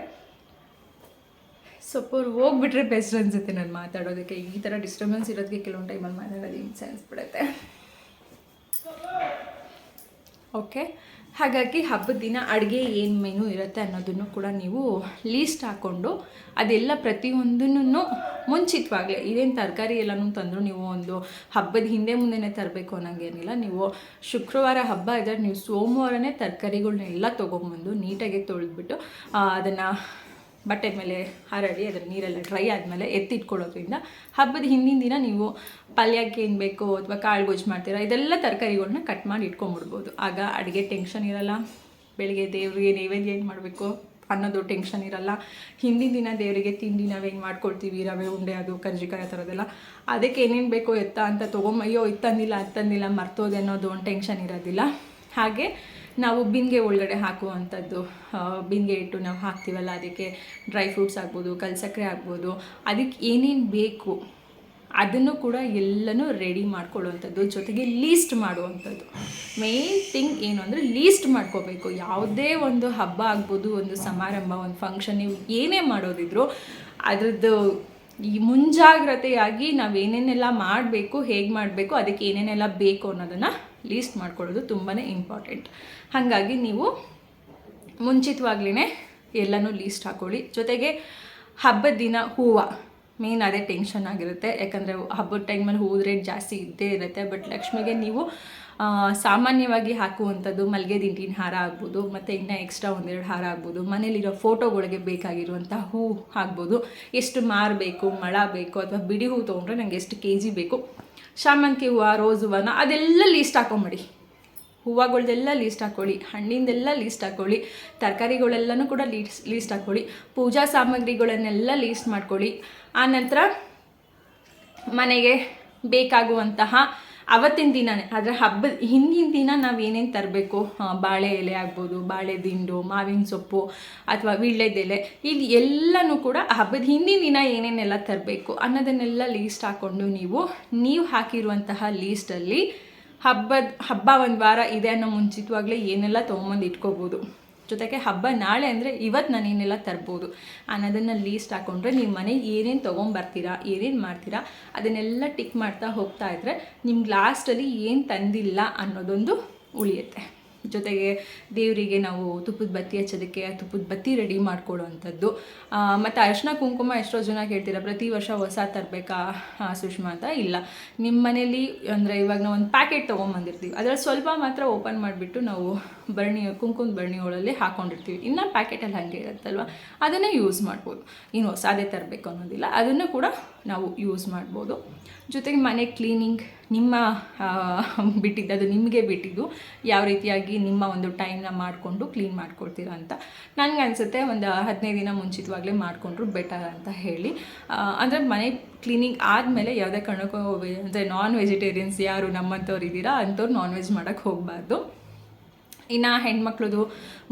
ಸ್ವಲ್ಪ ಅವ್ರು ಹೋಗ್ಬಿಟ್ರೆ ಬೆಸ್ಟ್ ಅನ್ಸುತ್ತೆ ನಾನು ಮಾತಾಡೋದಕ್ಕೆ. ಈ ಥರ ಡಿಸ್ಟರ್ಬೆನ್ಸ್ ಇರೋದಕ್ಕೆ ಕೆಲವೊಂದು ಟೈಮಲ್ಲಿ ಮಾತಾಡೋದು ಹಿಂಸೆ ಬಿಡುತ್ತೆ. ಓಕೆ ಹಾಗಾಗಿ ಹಬ್ಬದ ದಿನ ಅಡುಗೆ ಏನು ಮೆನು ಇರುತ್ತೆ ಅನ್ನೋದನ್ನು ಕೂಡ ನೀವು ಲೀಸ್ಟ್ ಹಾಕ್ಕೊಂಡು ಅದೆಲ್ಲ ಪ್ರತಿಯೊಂದನ್ನು ಮುಂಚಿತವಾಗಲೇ ಇದೇನು ತರಕಾರಿ ಎಲ್ಲನೂ ತಂದರೂ ನೀವು ಒಂದು ಹಬ್ಬದ ಹಿಂದೆ ಮುಂದೆನೇ ತರಬೇಕು ಅನ್ನೋಂಗೇನಿಲ್ಲ. ನೀವು ಶುಕ್ರವಾರ ಹಬ್ಬ ಇದ್ದರೆ ನೀವು ಸೋಮವಾರನೇ ತರಕಾರಿಗಳನ್ನೆಲ್ಲ ತೊಗೊಂಬಂದು ನೀಟಾಗಿ ತೊಳೆದ್ಬಿಟ್ಟು ಅದನ್ನು ಬಟ್ಟೆ ಮೇಲೆ ಹರಡಿ ಅದರ ನೀರೆಲ್ಲ ಡ್ರೈ ಆದಮೇಲೆ ಎತ್ತಿಟ್ಕೊಳ್ಳೋದ್ರಿಂದ ಹಬ್ಬದ ಹಿಂದಿನ ದಿನ ನೀವು ಪಲ್ಯಕ್ಕೆ ಏನು ಬೇಕೋ ಅಥವಾ ಕಾಳು ಗೊಜ್ಜು ಮಾಡ್ತೀರಾ, ಇದೆಲ್ಲ ತರಕಾರಿಗಳನ್ನ ಕಟ್ ಮಾಡಿ ಇಟ್ಕೊಂಡ್ಬಿಡ್ಬೋದು. ಆಗ ಅಡುಗೆ ಟೆನ್ಷನ್ ಇರಲ್ಲ. ಬೆಳಿಗ್ಗೆ ದೇವರಿಗೆ ನೈವೇದ್ಯ ಏನು ಮಾಡಬೇಕು ಅನ್ನೋದು ಟೆನ್ಷನ್ ಇರಲ್ಲ. ಹಿಂದಿನ ದಿನ ದೇವರಿಗೆ ತಿಂಡಿ ನಾವೇನು ಮಾಡ್ಕೊಳ್ತೀವಿ ರವೆ, ಉಂಡೆ, ಅದು, ಕರ್ಜಿಕಾಯಿ ಆ ಥರದ್ದೆಲ್ಲ ಅದಕ್ಕೆ ಏನೇನು ಬೇಕೋ ಎತ್ತ ಅಂತ ತೊಗೊಂಬ, ಅಯ್ಯೋ ಅತ್ತಂದಿಲ್ಲ ಮರ್ತೋದೆ ಅನ್ನೋದು ಒಂದು ಟೆನ್ಷನ್ ಇರೋದಿಲ್ಲ. ಹಾಗೆ ನಾವು ಬಿಂದಿಗೆ ಒಳಗಡೆ ಹಾಕುವಂಥದ್ದು ಬಿಂದಿಗೆ ಇಟ್ಟು ನಾವು ಹಾಕ್ತೀವಲ್ಲ, ಅದಕ್ಕೆ ಡ್ರೈ ಫ್ರೂಟ್ಸ್ ಆಗ್ಬೋದು ಕಲ್ಸಕ್ಕರೆ ಆಗ್ಬೋದು, ಅದಕ್ಕೆ ಏನೇನು ಬೇಕು ಅದನ್ನು ಕೂಡ ಎಲ್ಲನೂ ರೆಡಿ ಮಾಡ್ಕೊಳ್ಳುವಂಥದ್ದು, ಜೊತೆಗೆ ಲೀಸ್ಟ್ ಮಾಡುವಂಥದ್ದು. ಮೇನ್ ಥಿಂಗ್ ಏನು ಅಂದರೆ ಲೀಸ್ಟ್ ಮಾಡ್ಕೋಬೇಕು. ಯಾವುದೇ ಒಂದು ಹಬ್ಬ ಆಗ್ಬೋದು, ಒಂದು ಸಮಾರಂಭ, ಒಂದು ಫಂಕ್ಷನ್ ನೀವು ಏನೇ ಮಾಡೋದಿದ್ರು ಅದರದ್ದು ಈ ಮುಂಜಾಗ್ರತೆಯಾಗಿ ನಾವು ಏನೇನೆಲ್ಲ ಮಾಡಬೇಕು, ಹೇಗೆ ಮಾಡಬೇಕು, ಅದಕ್ಕೆ ಏನೇನೆಲ್ಲ ಬೇಕು ಅನ್ನೋದನ್ನು ಲೀಸ್ಟ್ ಮಾಡ್ಕೊಳ್ಳೋದು ತುಂಬಾ ಇಂಪಾರ್ಟೆಂಟ್. ಹಾಗಾಗಿ ನೀವು ಮುಂಚಿತವಾಗ್ಲೇ ಎಲ್ಲನೂ ಲೀಸ್ಟ್ ಹಾಕೊಳ್ಳಿ. ಜೊತೆಗೆ ಹಬ್ಬದ ದಿನ ಹೂವು, ಮೇನ್ ಅದೇ ಟೆನ್ಷನ್ ಆಗಿರುತ್ತೆ. ಯಾಕಂದರೆ ಹಬ್ಬದ ಟೈಮಲ್ಲಿ ಹೂವು ರೇಟ್ ಜಾಸ್ತಿ ಇದ್ದೇ ಇರುತ್ತೆ. ಬಟ್ ಲಕ್ಷ್ಮಿಗೆ ನೀವು ಸಾಮಾನ್ಯವಾಗಿ ಹಾಕುವಂಥದ್ದು ಮಲ್ಲಿಗೆ ದಿಂಟಿನ ಹಾರ ಆಗ್ಬೋದು, ಮತ್ತು ಇನ್ನೂ ಎಕ್ಸ್ಟ್ರಾ ಒಂದೆರಡು ಹಾರ ಆಗ್ಬೋದು, ಮನೇಲಿರೋ ಫೋಟೋಗಳಿಗೆ ಬೇಕಾಗಿರುವಂಥ ಹೂ ಆಗ್ಬೋದು ಎಷ್ಟು ಮಾರಬೇಕು, ಮಳ ಬೇಕು, ಅಥವಾ ಬಿಡಿ ಹೂ ತೊಗೊಂಡ್ರೆ ನನಗೆ ಎಷ್ಟು ಕೆ ಜಿ ಬೇಕು ಶಾಮಂತಿಗೆ ಹೂವು, ರೋಸ್ ಹೂವನ, ಅದೆಲ್ಲ ಲೀಸ್ಟ್ ಹಾಕೊಂಬಿಡಿ. ಹೂವುಗಳ್ದೆಲ್ಲ ಲೀಸ್ಟ್ ಹಾಕ್ಕೊಳ್ಳಿ ಹಣ್ಣಿಂದೆಲ್ಲ ಲೀಸ್ಟ್ ಹಾಕ್ಕೊಳ್ಳಿ ತರಕಾರಿಗಳೆಲ್ಲನೂ ಕೂಡ ಲೀಸ್ ಲೀಸ್ಟ್ ಹಾಕ್ಕೊಳ್ಳಿ ಪೂಜಾ ಸಾಮಗ್ರಿಗಳನ್ನೆಲ್ಲ ಲೀಸ್ಟ್ ಮಾಡ್ಕೊಳ್ಳಿ. ಆನಂತರ ಮನೆಗೆ ಬೇಕಾಗುವಂತಹ ಅವತ್ತಿನ ದಿನನೇ, ಆದರೆ ಹಬ್ಬದ ಹಿಂದಿನ ದಿನ ನಾವು ಏನೇನು ತರಬೇಕು? ಬಾಳೆ ಎಲೆ ಆಗ್ಬೋದು, ಬಾಳೆ ದಿಂಡು, ಮಾವಿನ ಸೊಪ್ಪು ಅಥವಾ ವೀಳ್ಯದೆಲೆ ಇದು ಎಲ್ಲನೂ ಕೂಡ ಹಬ್ಬದ ಹಿಂದಿನ ದಿನ ಏನೇನೆಲ್ಲ ತರಬೇಕು ಅನ್ನೋದನ್ನೆಲ್ಲ ಲೀಸ್ಟ್ ಹಾಕ್ಕೊಂಡು ನೀವು ನೀವು ಹಾಕಿರುವಂತಹ ಲೀಸ್ಟಲ್ಲಿ ಹಬ್ಬದ, ಹಬ್ಬ ಒಂದು ವಾರ ಇದೆ ಅನ್ನೋ ಮುಂಚಿತವಾಗಲೇ ಏನೆಲ್ಲ ತೊಗೊಂಬಂದು ಇಟ್ಕೋಬೋದು. ಜೊತೆಗೆ ಹಬ್ಬ ನಾಳೆ ಅಂದರೆ ಇವತ್ತು ನಾನು ಏನೆಲ್ಲ ತರ್ಬೋದು. ಅನ್ನೋದನ್ನು ಲೀಸ್ಟ್ ಹಾಕ್ಕೊಂಡ್ರೆ ನೀವು ಮನೆಗೆ ಏನೇನು ತೊಗೊಂಬರ್ತೀರಾ, ಏನೇನು ಮಾಡ್ತೀರಾ, ಅದನ್ನೆಲ್ಲ ಟಿಕ್ ಮಾಡ್ತಾ ಹೋಗ್ತಾ ಇದ್ದರೆ ನಿಮ್ಗೆ ಲಾಸ್ಟಲ್ಲಿ ಏನು ತಂದಿಲ್ಲ ಅನ್ನೋದೊಂದು ಉಳಿಯುತ್ತೆ. ಜೊತೆಗೆ ದೇವರಿಗೆ ನಾವು ತುಪ್ಪದ ಬತ್ತಿ ಹಚ್ಚೋದಕ್ಕೆ ತುಪ್ಪದ ಬತ್ತಿ ರೆಡಿ ಮಾಡ್ಕೊಳ್ಳೋವಂಥದ್ದು. ಮತ್ತು ಅರಿಶಿನ ಕುಂಕುಮ ಎಷ್ಟೋ ಜನ ಕೇಳ್ತೀರ, ಪ್ರತಿ ವರ್ಷ ಹೊಸ ತರಬೇಕಾ? ಸುಷ್ಮಾ ಅಂತ ಇಲ್ಲ. ನಿಮ್ಮ ಮನೇಲಿ ಅಂದರೆ ಇವಾಗ ನಾವು ಒಂದು ಪ್ಯಾಕೆಟ್ ತೊಗೊಂಬಂದಿರ್ತೀವಿ. ಅದರಲ್ಲಿ ಸ್ವಲ್ಪ ಮಾತ್ರ ಓಪನ್ ಮಾಡಿಬಿಟ್ಟು ನಾವು ಬರ್ಣಿ ಕುಂಕುಮ ಬರ್ಣಿಗಳಲ್ಲಿ ಒಳಲ್ಲಿ ಹಾಕ್ಕೊಂಡಿರ್ತೀವಿ ಇನ್ನು ಪ್ಯಾಕೆಟಲ್ಲಿ ಹಾಗೆ ಇರುತ್ತಲ್ವ? ಅದನ್ನೇ ಯೂಸ್ ಮಾಡ್ಬೋದು. ಇನ್ನು ಹೊಸದೇ ತರಬೇಕು ಅನ್ನೋದಿಲ್ಲ. ಅದನ್ನು ಕೂಡ ನಾವು ಯೂಸ್ ಮಾಡ್ಬೋದು. ಜೊತೆಗೆ ಮನೆ ಕ್ಲೀನಿಂಗ್ ನಿಮ್ಮ ಬಿಟ್ಟಿದ್ದು, ಅದು ನಿಮಗೆ ಬಿಟ್ಟಿದ್ದು ಯಾವ ರೀತಿಯಾಗಿ ನಿಮ್ಮ ಒಂದು ಟೈಮ್ನ ಮಾಡಿಕೊಂಡು ಕ್ಲೀನ್ ಮಾಡ್ಕೊಳ್ತೀರಾ ಅಂತ. ನನಗೆ ಅನಿಸುತ್ತೆ ಒಂದು ಹದಿನೈದು ದಿನ ಮುಂಚಿತವಾಗಲೇ ಮಾಡಿಕೊಂಡ್ರು ಬೆಟರ್ ಅಂತ ಹೇಳಿ. ಅಂದರೆ ಮನೆ ಕ್ಲೀನಿಂಗ್ ಆದಮೇಲೆ ಯಾವುದೇ ಕಾರಣಕ್ಕೂ ಅಂದರೆ ನಾನ್ ವೆಜಿಟೇರಿಯನ್ಸ್ ಯಾರು ನಮ್ಮಂಥವ್ರು ಇದ್ದೀರಾ ಅಂಥವ್ರು ನಾನ್ ವೆಜ್ ಮಾಡೋಕ್ಕೆ ಹೋಗಬಾರ್ದು. ಇನ್ನು ಹೆಣ್ಮಕ್ಳದು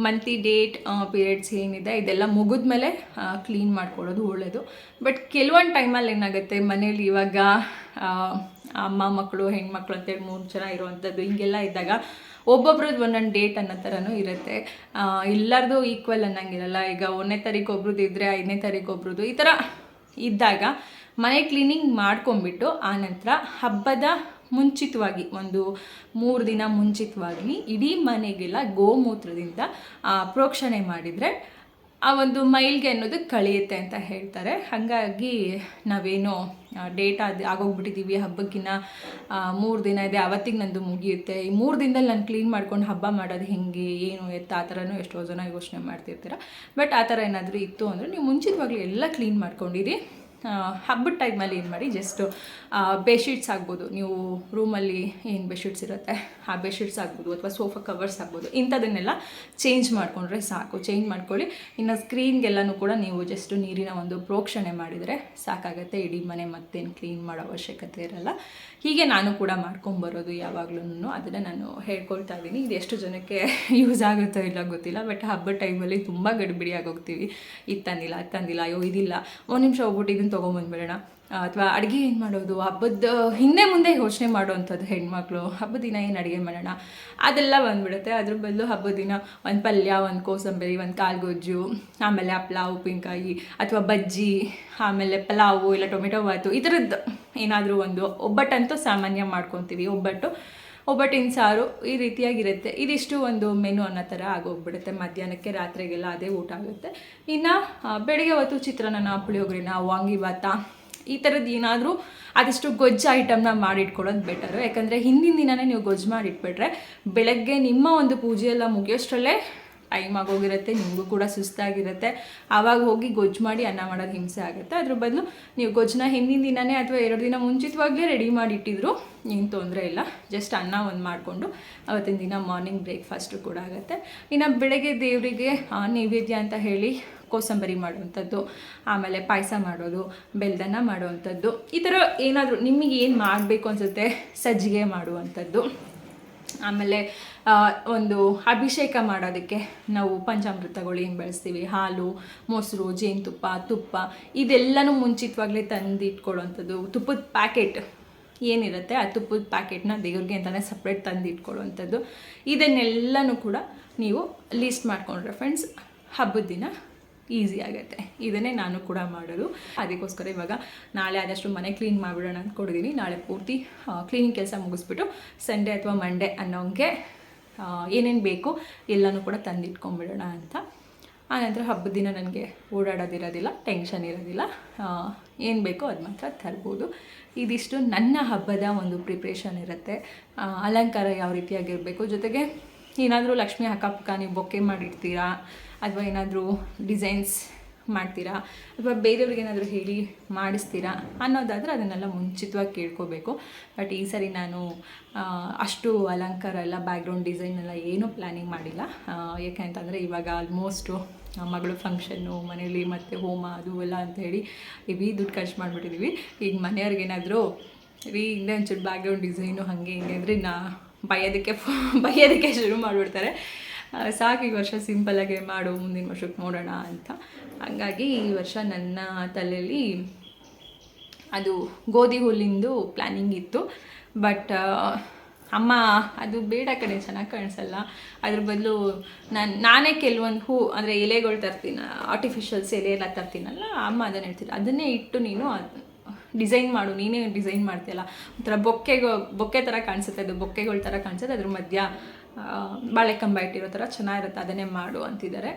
ಮಂತ್ಲಿ ಡೇಟ್ ಪೀರಿಯಡ್ಸ್ ಏನಿದೆ, ಇದೆಲ್ಲ ಮುಗಿದ್ಮೇಲೆ ಕ್ಲೀನ್ ಮಾಡ್ಕೊಳ್ಳೋದು ಒಳ್ಳೆಯದು ಬಟ್ ಕೆಲವೊಂದು ಟೈಮಲ್ಲಿ ಏನಾಗುತ್ತೆ, ಮನೇಲಿ ಇವಾಗ ಅಮ್ಮ ಮಕ್ಕಳು ಹೆಣ್ಮಕ್ಳು ಅಂತೇಳಿ ಮೂರು ಜನ ಇರುವಂಥದ್ದು ಹಿಂಗೆಲ್ಲ ಇದ್ದಾಗ ಒಬ್ಬೊಬ್ರದ್ದು ಒಂದೊಂದು ಡೇಟ್ ಅನ್ನೋ ಥರನೂ ಇರುತ್ತೆ. ಎಲ್ಲರದು ಈಕ್ವಲ್ ಅನ್ನಂಗಿರಲ್ಲ. ಈಗ ಒಂದನೇ ತಾರೀಕು ಒಬ್ರದ್ದು ಇದ್ದರೆ ಐದನೇ ತಾರೀಕು ಒಬ್ರದ್ದು ಈ ಥರ ಇದ್ದಾಗ ಮನೆ ಕ್ಲೀನಿಂಗ್ ಮಾಡ್ಕೊಂಬಿಟ್ಟು ಆನಂತರ ಹಬ್ಬದ ಮುಂಚಿತವಾಗಿ, ಒಂದು ಮೂರು ದಿನ ಮುಂಚಿತವಾಗಿ ಇಡೀ ಮನೆಗೆಲ್ಲ ಗೋಮೂತ್ರದಿಂದ ಪ್ರೋಕ್ಷಣೆ ಮಾಡಿದರೆ ಆ ಒಂದು ಮೈಲ್ಗೆ ಅನ್ನೋದು ಕಳೆಯುತ್ತೆ ಅಂತ ಹೇಳ್ತಾರೆ. ಹಾಗಾಗಿ ನಾವೇನೋ ಡೇಟ್ ಅದು ಆಗೋಗ್ಬಿಟ್ಟಿದ್ದೀವಿ ಹಬ್ಬಕ್ಕಿನ್ನ ಮೂರು ದಿನ ಇದೆ, ಅವತ್ತಿಗೆ ನಂದು ಮುಗಿಯುತ್ತೆ. ಈ ಮೂರು ದಿನದಲ್ಲಿ ನಾನು ಕ್ಲೀನ್ ಮಾಡ್ಕೊಂಡು ಹಬ್ಬ ಮಾಡೋದು ಹೆಂಗೆ, ಏನು ಎತ್ತ, ಆ ಥರನೂ ಎಷ್ಟೋ ಜನ ಯೋಚನೆ ಮಾಡ್ತಿರ್ತೀರ. ಬಟ್ ಆ ಥರ ಏನಾದರೂ ಇತ್ತು ಅಂದರೆ ನೀವು ಮುಂಚಿತವಾಗ್ಲೂ ಎಲ್ಲ ಕ್ಲೀನ್ ಮಾಡ್ಕೊಂಡಿರಿ. ಹಬ್ಬದ ಟೈಮಲ್ಲಿ ಏನು ಮಾಡಿ? ಜಸ್ಟು ಬೆಡ್ಶೀಟ್ಸ್ ಆಗ್ಬೋದು. ನೀವು ರೂಮಲ್ಲಿ ಏನು ಬೆಡ್ಶೀಟ್ಸ್ ಇರುತ್ತೆ? ಆ ಬೆಡ್ಶೀಟ್ಸ್ ಆಗ್ಬೋದು ಅಥವಾ ಸೋಫಾ ಕವರ್ಸ್ ಆಗ್ಬೋದು. ಇಂಥದನ್ನೆಲ್ಲ ಚೇಂಜ್ ಮಾಡಿಕೊಂಡ್ರೆ ಸಾಕು. ಚೇಂಜ್ ಮಾಡ್ಕೊಳ್ಳಿ. ಇನ್ನು ಸ್ಕ್ರೀನ್ಗೆಲ್ಲನೂ ಕೂಡ ನೀವು ಜಸ್ಟ್ ನೀರಿನ ಒಂದು ಪ್ರೋಕ್ಷಣೆ ಮಾಡಿದರೆ ಸಾಕಾಗುತ್ತೆ. ಇಡೀ ಮನೆ ಮತ್ತೇನು ಕ್ಲೀನ್ ಮಾಡೋ ಅವಶ್ಯಕತೆ ಇರಲ್ಲ. ಹೀಗೆ ನಾನು ಕೂಡ ಮಾಡ್ಕೊಂಬರೋದು ಯಾವಾಗಲೂ ಅದನ್ನು ನಾನು ಹೇಳ್ಕೊಳ್ತಾ ಇದ್ದೀನಿ. ಇದು ಎಷ್ಟು ಜನಕ್ಕೆ *laughs* ಯೂಸ್ ಆಗುತ್ತೋ ಇಲ್ಲ ಗೊತ್ತಿಲ್ಲ. ಬಟ್ ಹಬ್ಬದ ಟೈಮಲ್ಲಿ ತುಂಬ ಗಡಿಬಿಡಿಯಾಗಿ ಹೋಗ್ತೀವಿ ಇದು ತಂದಿಲ್ಲ, ಅದು ತಂದಿಲ್ಲ, ಅಯ್ಯೋ ಇದಿಲ್ಲ. ಒಂದು ನಿಮಿಷ ಹೋಗ್ಬಿಟ್ಟು ಇದನ್ನು ತೊಗೊಂಬಂದ್ಬಿಡೋಣ. ಅಥವಾ ಅಡುಗೆ ಏನು ಮಾಡೋದು? ಹಬ್ಬದ ಹಿಂದೆ ಮುಂದೆ ಯೋಚನೆ ಮಾಡುವಂಥದ್ದು ಹೆಣ್ಮಕ್ಳು. ಹಬ್ಬದ ದಿನ ಏನು ಅಡುಗೆ ಮಾಡೋಣ? ಅದೆಲ್ಲ ಬಂದ್ಬಿಡುತ್ತೆ. ಅದ್ರ ಬದಲು ಹಬ್ಬದ ದಿನ ಒಂದು ಪಲ್ಯ, ಒಂದು ಕೋಸಂಬರಿ, ಒಂದು ಕಾಳುಗೊಜ್ಜು ಆಮೇಲೆ ಹಪ್ಳ, ಉಪ್ಪಿನಕಾಯಿ, ಅಥವಾ ಬಜ್ಜಿ, ಆಮೇಲೆ ಪಲಾವು, ಇಲ್ಲ ಟೊಮೆಟೊ ಬಾತು. ಈ ಥರದ್ದು ಏನಾದರೂ ಒಂದು ಒಬ್ಬಟ್ಟಂತೂ ಸಾಮಾನ್ಯ ಮಾಡ್ಕೊತೀವಿ. ಒಬ್ಬಟ್ಟು, ಒಬ್ಬಟ್ಟಿನ ಸಾರು ಈ ರೀತಿಯಾಗಿರುತ್ತೆ. ಇದಿಷ್ಟು ಒಂದು ಮೆನು ಅನ್ನೋ ಥರ ಆಗೋಗ್ಬಿಡುತ್ತೆ. ಮಧ್ಯಾಹ್ನಕ್ಕೆ ರಾತ್ರಿಗೆಲ್ಲ ಅದೇ ಊಟ ಆಗುತ್ತೆ. ಇನ್ನು ಬೆಳಿಗ್ಗೆ ಹೊತ್ತು ಚಿತ್ರಾನ್ನ ಪುಳಿಯೋಗರೆನ ವಾಂಗಿಭಾತ ಈ ಥರದ್ದು ಏನಾದರೂ ಆದಷ್ಟು ಗೊಜ್ಜು ಐಟಮ್ನ ಮಾಡಿಟ್ಕೊಳ್ಳೋದು ಬೆಟರು ಯಾಕಂದರೆ ಹಿಂದಿನ ದಿನನೇ ನೀವು ಗೊಜ್ಜು ಮಾಡಿಟ್ಬಿಟ್ರೆ ಬೆಳಗ್ಗೆ ನಿಮ್ಮ ಒಂದು ಪೂಜೆ ಎಲ್ಲ ಮುಗಿಯೋಷ್ಟರಲ್ಲೇ ಟೈಮ್ ಆಗೋಗಿರುತ್ತೆ, ನಿಮಗೂ ಕೂಡ ಸುಸ್ತಾಗಿರುತ್ತೆ. ಆವಾಗ ಹೋಗಿ ಗೊಜ್ಜು ಮಾಡಿ ಅನ್ನ ಮಾಡೋದು ಹಿಂಸೆ ಆಗುತ್ತೆ. ಅದ್ರ ಬದಲು ನೀವು ಗೊಜ್ಜನ್ನ ಹಿಂದಿನ ದಿನನೇ ಅಥವಾ ಎರಡು ದಿನ ಮುಂಚಿತವಾಗಲೇ ರೆಡಿ ಮಾಡಿ ಇಟ್ಟಿದ್ರು ಏನು ತೊಂದರೆ ಇಲ್ಲ. ಜಸ್ಟ್ ಅನ್ನ ಒಂದು ಮಾಡಿಕೊಂಡು ಅವತ್ತಿನ ದಿನ ಮಾರ್ನಿಂಗ್ ಬ್ರೇಕ್ಫಾಸ್ಟು ಕೂಡ ಆಗುತ್ತೆ. ಇನ್ನು ಬೆಳಗ್ಗೆ ದೇವರಿಗೆ ನೈವೇದ್ಯ ಅಂತ ಹೇಳಿ ಕೋಸಂಬರಿ ಮಾಡುವಂಥದ್ದು, ಆಮೇಲೆ ಪಾಯಸ ಮಾಡೋದು, ಬೆಲ್ದನ್ನ ಮಾಡುವಂಥದ್ದು. ಈ ಥರ ಏನಾದರೂ ನಿಮಗೆ ಏನು ಮಾಡಬೇಕು ಅನ್ಸುತ್ತೆ, ಸಜ್ಜಿಗೆ ಮಾಡುವಂಥದ್ದು. ಆಮೇಲೆ ಒಂದು ಅಭಿಷೇಕ ಮಾಡೋದಕ್ಕೆ ನಾವು ಪಂಚಾಮೃತಗಳು ಏನು ಬಳಸ್ತೀವಿ. ಹಾಲು, ಮೊಸರು, ಜೇನುತುಪ್ಪ, ತುಪ್ಪ, ಇದೆಲ್ಲನೂ ಮುಂಚಿತವಾಗಲೇ ತಂದು ತುಪ್ಪದ ಪ್ಯಾಕೆಟ್ ಏನಿರುತ್ತೆ, ಆ ತುಪ್ಪದ ಪ್ಯಾಕೆಟ್ನ ದೇವ್ರಿಗೆ ಅಂತಲೇ ಸಪ್ರೇಟ್ ತಂದು ಇಟ್ಕೊಳ್ಳುವಂಥದ್ದು ಇದನ್ನೆಲ್ಲನೂ ಕೂಡ ನೀವು ಲೀಸ್ಟ್ ಮಾಡಿಕೊಂಡ್ರೆ ಫ್ರೆಂಡ್ಸ್ ಹಬ್ಬದ ದಿನ ಈಸಿ ಆಗುತ್ತೆ. ಇದನ್ನೇ ನಾನು ಕೂಡ ಮಾಡೋದು. ಅದಕ್ಕೋಸ್ಕರ ಇವಾಗ ನಾಳೆ ಆದಷ್ಟು ಮನೆ ಕ್ಲೀನ್ ಮಾಡಿಬಿಡೋಣ ಅಂದ್ಕೊಂಡಿದ್ದೀನಿ ನಾಳೆ ಪೂರ್ತಿ ಕ್ಲೀನಿಂಗ್ ಕೆಲಸ ಮುಗಿಸ್ಬಿಟ್ಟು ಸಂಡೇ ಅಥವಾ ಮಂಡೇ ಅನ್ನೋಂಗೆ ಏನೇನು ಬೇಕು ಎಲ್ಲನೂ ಕೂಡ ತಂದಿಟ್ಕೊಂಡ್ಬಿಡೋಣ ಅಂತ. ಆನಂತರ ಹಬ್ಬದ ದಿನ ನನಗೆ ಓಡಾಡೋದಿರೋದಿಲ್ಲ, ಟೆನ್ಷನ್ ಇರೋದಿಲ್ಲ. ಏನು ಬೇಕೋ ಅದು ಮಾತ್ರ ತರ್ಬೋದು. ಇದಿಷ್ಟು ನನ್ನ ಹಬ್ಬದ ಒಂದು ಪ್ರಿಪ್ರೇಷನ್ ಇರುತ್ತೆ. ಅಲಂಕಾರ ಯಾವ ರೀತಿಯಾಗಿರಬೇಕು? ಜೊತೆಗೆ ಏನಾದರೂ ಲಕ್ಷ್ಮಿ ಅಕ್ಕಪಕ್ಕ ನೀವು ಬೊಕ್ಕೆ ಮಾಡಿರ್ತೀರಾ ಅಥವಾ ಏನಾದರೂ ಡಿಸೈನ್ಸ್ ಮಾಡ್ತೀರಾ? ಅಥವಾ ಬೇರೆಯವ್ರಿಗೆ ಏನಾದರೂ ಹೇಳಿ ಮಾಡಿಸ್ತೀರಾ ಅನ್ನೋದಾದರೆ ಅದನ್ನೆಲ್ಲ ಮುಂಚಿತವಾಗಿ ಕೇಳ್ಕೋಬೇಕು. ಬಟ್ ಈ ಸರಿ ನಾನು ಅಷ್ಟು ಅಲಂಕಾರ ಎಲ್ಲ ಬ್ಯಾಕ್ಗ್ರೌಂಡ್ ಡಿಸೈನ್ ಎಲ್ಲ ಏನೂ ಪ್ಲ್ಯಾನಿಂಗ್ ಮಾಡಿಲ್ಲ. ಯಾಕೆ ಅಂತಂದರೆ ಇವಾಗ ಆಲ್ಮೋಸ್ಟು ಮಗಳು ಫಂಕ್ಷನ್ನು ಮನೇಲಿ ಮತ್ತು ಹೋಮ ಅದು ಎಲ್ಲ ಅಂತ ಹೇಳಿ ಹೆವಿ ದುಡ್ಡು ಖರ್ಚು ಮಾಡಿಬಿಟ್ಟಿದ್ದೀವಿ ಈಗ ಮನೆಯವ್ರಿಗೇನಾದರೂ ರೀ, ಹಿಂದೆ ಒಂಚೂರು ಬ್ಯಾಕ್ಗ್ರೌಂಡ್ ಡಿಸೈನು ಹಾಗೆ ಹಿಂಗೆ ಅಂದರೆ ನಾ ಬೈಯೋದಕ್ಕೆ ಬೈಯೋದಕ್ಕೆ ಶುರು ಮಾಡಿಬಿಡ್ತಾರೆ. ಸಾಕು ಈ ವರ್ಷ ಸಿಂಪಲಾಗೆ ಮಾಡು, ಮುಂದಿನ ವರ್ಷಕ್ಕೆ ನೋಡೋಣ ಅಂತ. ಹಾಗಾಗಿ ಈ ವರ್ಷ ನನ್ನ ತಲೆಯಲ್ಲಿ ಅದು ಗೋಧಿ ಹುಲ್ಲಿಂದು ಪ್ಲ್ಯಾನಿಂಗ್ ಇತ್ತು. ಬಟ್ ಅಮ್ಮ, ಅದು ಬೇಡ ಕಡೆ ಚೆನ್ನಾಗಿ ಕಾಣಿಸಲ್ಲ. ಅದ್ರ ಬದಲು ನಾನು, ನಾನೇ ಕೆಲವೊಂದು ಹೂ, ಅಂದರೆ ಎಲೆಗಳು ತರ್ತೀನಿ ಆರ್ಟಿಫಿಷಿಯಲ್ಸ್ ಎಲೆ ಎಲ್ಲ ತರ್ತೀನಲ್ಲ, ಅಮ್ಮ ಅದನ್ನು ಹೇಳ್ತಿಲ್ಲ ಅದನ್ನೇ ಇಟ್ಟು ನೀನು ಡಿಸೈನ್ ಮಾಡು. ನೀನೇ ಡಿಸೈನ್ ಮಾಡ್ತೀಯಲ್ಲ. ಒಂಥರ ಬೊಕ್ಕೆಗೊ, ಬೊಕ್ಕೆ ಥರ ಕಾಣಿಸುತ್ತೆ ಅದು, ಬೊಕ್ಕೆಗಳ ಥರ ಕಾಣಿಸುತ್ತೆ, ಅದ್ರ ಮಧ್ಯ ಬಾಳೆಕಂಬ ಇಟ್ಟಿರೋ ಥರ ಚೆನ್ನಾಗಿರುತ್ತೆ, ಅದನ್ನೇ ಮಾಡು ಅಂತಿದ್ದಾರೆ.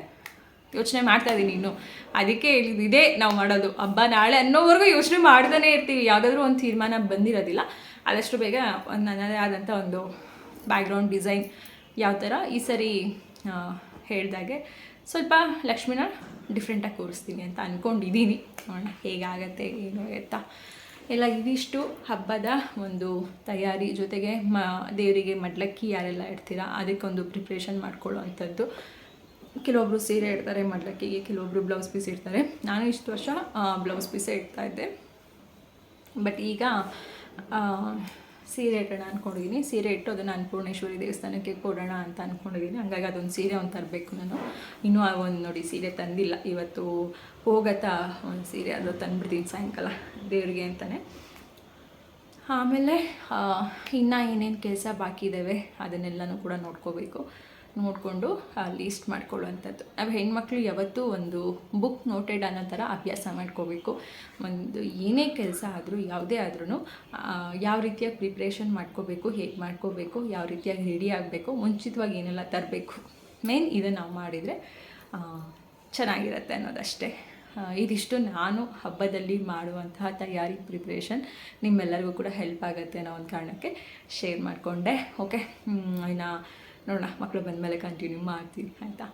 ಯೋಚನೆ ಮಾಡ್ತಾ ಇದ್ದೀನಿ ಇನ್ನು. ಅದಕ್ಕೆ ಇದೇ ನಾವು ಮಾಡೋದು. ಹಬ್ಬ ನಾಳೆ ಅನ್ನೋವರೆಗೂ ಯೋಚನೆ ಮಾಡ್ತಾನೆ ಇರ್ತೀವಿ. ಯಾವುದಾದ್ರೂ ಒಂದು ತೀರ್ಮಾನ ಬಂದಿರೋದಿಲ್ಲ. ಆದಷ್ಟು ಬೇಗ ಒಂದು ನನ್ನದೇ ಆದಂಥ ಒಂದು ಬ್ಯಾಕ್ಗ್ರೌಂಡ್ ಡಿಸೈನ್ ಯಾವ ಥರ ಈ ಸರಿ ಹೇಳಿದಾಗೆ ಸ್ವಲ್ಪ ಲಕ್ಷ್ಮೀನ ಡಿಫ್ರೆಂಟಾಗಿ ಕೂರಿಸ್ತೀನಿ ಅಂತ ಅಂದ್ಕೊಂಡಿದ್ದೀನಿ ನೋಡೋಣ ಹೇಗಾಗತ್ತೆ, ಏನು ಎತ್ತಾ. ಎಲ್ಲ ಇದಿಷ್ಟು ಹಬ್ಬದ ಒಂದು ತಯಾರಿ ಜೊತೆಗೆ ಮ, ದೇವರಿಗೆ ಮಡ್ಲಕ್ಕಿ ಯಾರೆಲ್ಲ ಇಡ್ತೀರಾ, ಅದಕ್ಕೊಂದು ಪ್ರಿಪ್ರೇಷನ್ ಮಾಡ್ಕೊಳ್ಳುವಂಥದ್ದು. ಕೆಲವೊಬ್ಬರು ಸೀರೆ ಇಡ್ತಾರೆ, ಮಡ್ಲಕ್ಕಿಗೆ ಕೆಲವೊಬ್ಬರು ಬ್ಲೌಸ್ ಪೀಸ್ ಇಡ್ತಾರೆ. ನಾನು ಇಷ್ಟು ವರ್ಷ ಬ್ಲೌಸ್ ಪೀಸೇ ಇಡ್ತಾಯಿದ್ದೆ ಬಟ್ ಈಗ ಸೀರೆ ಇಟ್ಟೋಣ ಅಂದ್ಕೊಂಡಿದ್ದೀನಿ ಸೀರೆ ಇಟ್ಟು ಅದನ್ನು ಅನ್ನಪೂರ್ಣೇಶ್ವರಿ ದೇವಸ್ಥಾನಕ್ಕೆ ಕೊಡೋಣ ಅಂತ ಅಂದ್ಕೊಂಡಿದ್ದೀನಿ ಹಂಗಾಗಿ ಅದೊಂದು ಸೀರೆ ಒಂದು ತರಬೇಕು ನಾನು. ಇನ್ನೂ ಆ ಒಂದು ನೋಡಿ, ಸೀರೆ ತಂದಿಲ್ಲ. ಇವತ್ತು ಹೋಗತ್ತಾ ಒಂದು ಸೀರೆ ಅದು ತಂದುಬಿಡ್ತೀನಿ ಸಾಯಂಕಾಲ ದೇವರಿಗೆ ಅಂತಲೇ ಆಮೇಲೆ ಇನ್ನೂ ಏನೇನು ಕೆಲಸ ಬಾಕಿ ಇದ್ದಾವೆ ಅದನ್ನೆಲ್ಲನೂ ಕೂಡ ನೋಡ್ಕೋಬೇಕು. ನೋಡಿಕೊಂಡು ಲೀಸ್ಟ್ ಮಾಡ್ಕೊಳ್ಳುವಂಥದ್ದು. ನಾವು ಹೆಣ್ಮಕ್ಳು ಯಾವತ್ತೂ ಒಂದು ಬುಕ್ ನೋಟೆಡ್ ಅನ್ನೋ ಥರ ಅಭ್ಯಾಸ ಮಾಡ್ಕೋಬೇಕು. ಒಂದು ಏನೇ ಕೆಲಸ ಆದರೂ, ಯಾವುದೇ ಆದ್ರೂ ಯಾವ ರೀತಿಯಾಗಿ ಪ್ರಿಪ್ರೇಷನ್ ಮಾಡ್ಕೋಬೇಕು, ಹೇಗೆ ಮಾಡ್ಕೋಬೇಕು, ಯಾವ ರೀತಿಯಾಗಿ ರೆಡಿ ಆಗಬೇಕು, ಮುಂಚಿತವಾಗಿ ಏನೆಲ್ಲ ತರಬೇಕು. ಮೇನ್ ಇದನ್ನು ನಾವು ಮಾಡಿದರೆ ಚೆನ್ನಾಗಿರುತ್ತೆ ಅನ್ನೋದಷ್ಟೇ. ಇದಿಷ್ಟು ನಾನು ಹಬ್ಬದಲ್ಲಿ ಮಾಡುವಂತಹ ತಯಾರಿ ಪ್ರಿಪ್ರೇಷನ್ ನಿಮ್ಮೆಲ್ಲರಿಗೂ ಕೂಡ ಹೆಲ್ಪ್ ಆಗುತ್ತೆ ಅನ್ನೋ ಒಂದು ಕಾರಣಕ್ಕೆ ಶೇರ್ ಮಾಡಿಕೊಂಡೆ. ಓಕೆ ಇನ್ನು ನೋಡೋಣ ಮಕ್ಕಳು ಬಂದಮೇಲೆ ಕಂಟಿನ್ಯೂ ಮಾಡ್ತೀನಿ ಆಯಿತಾ?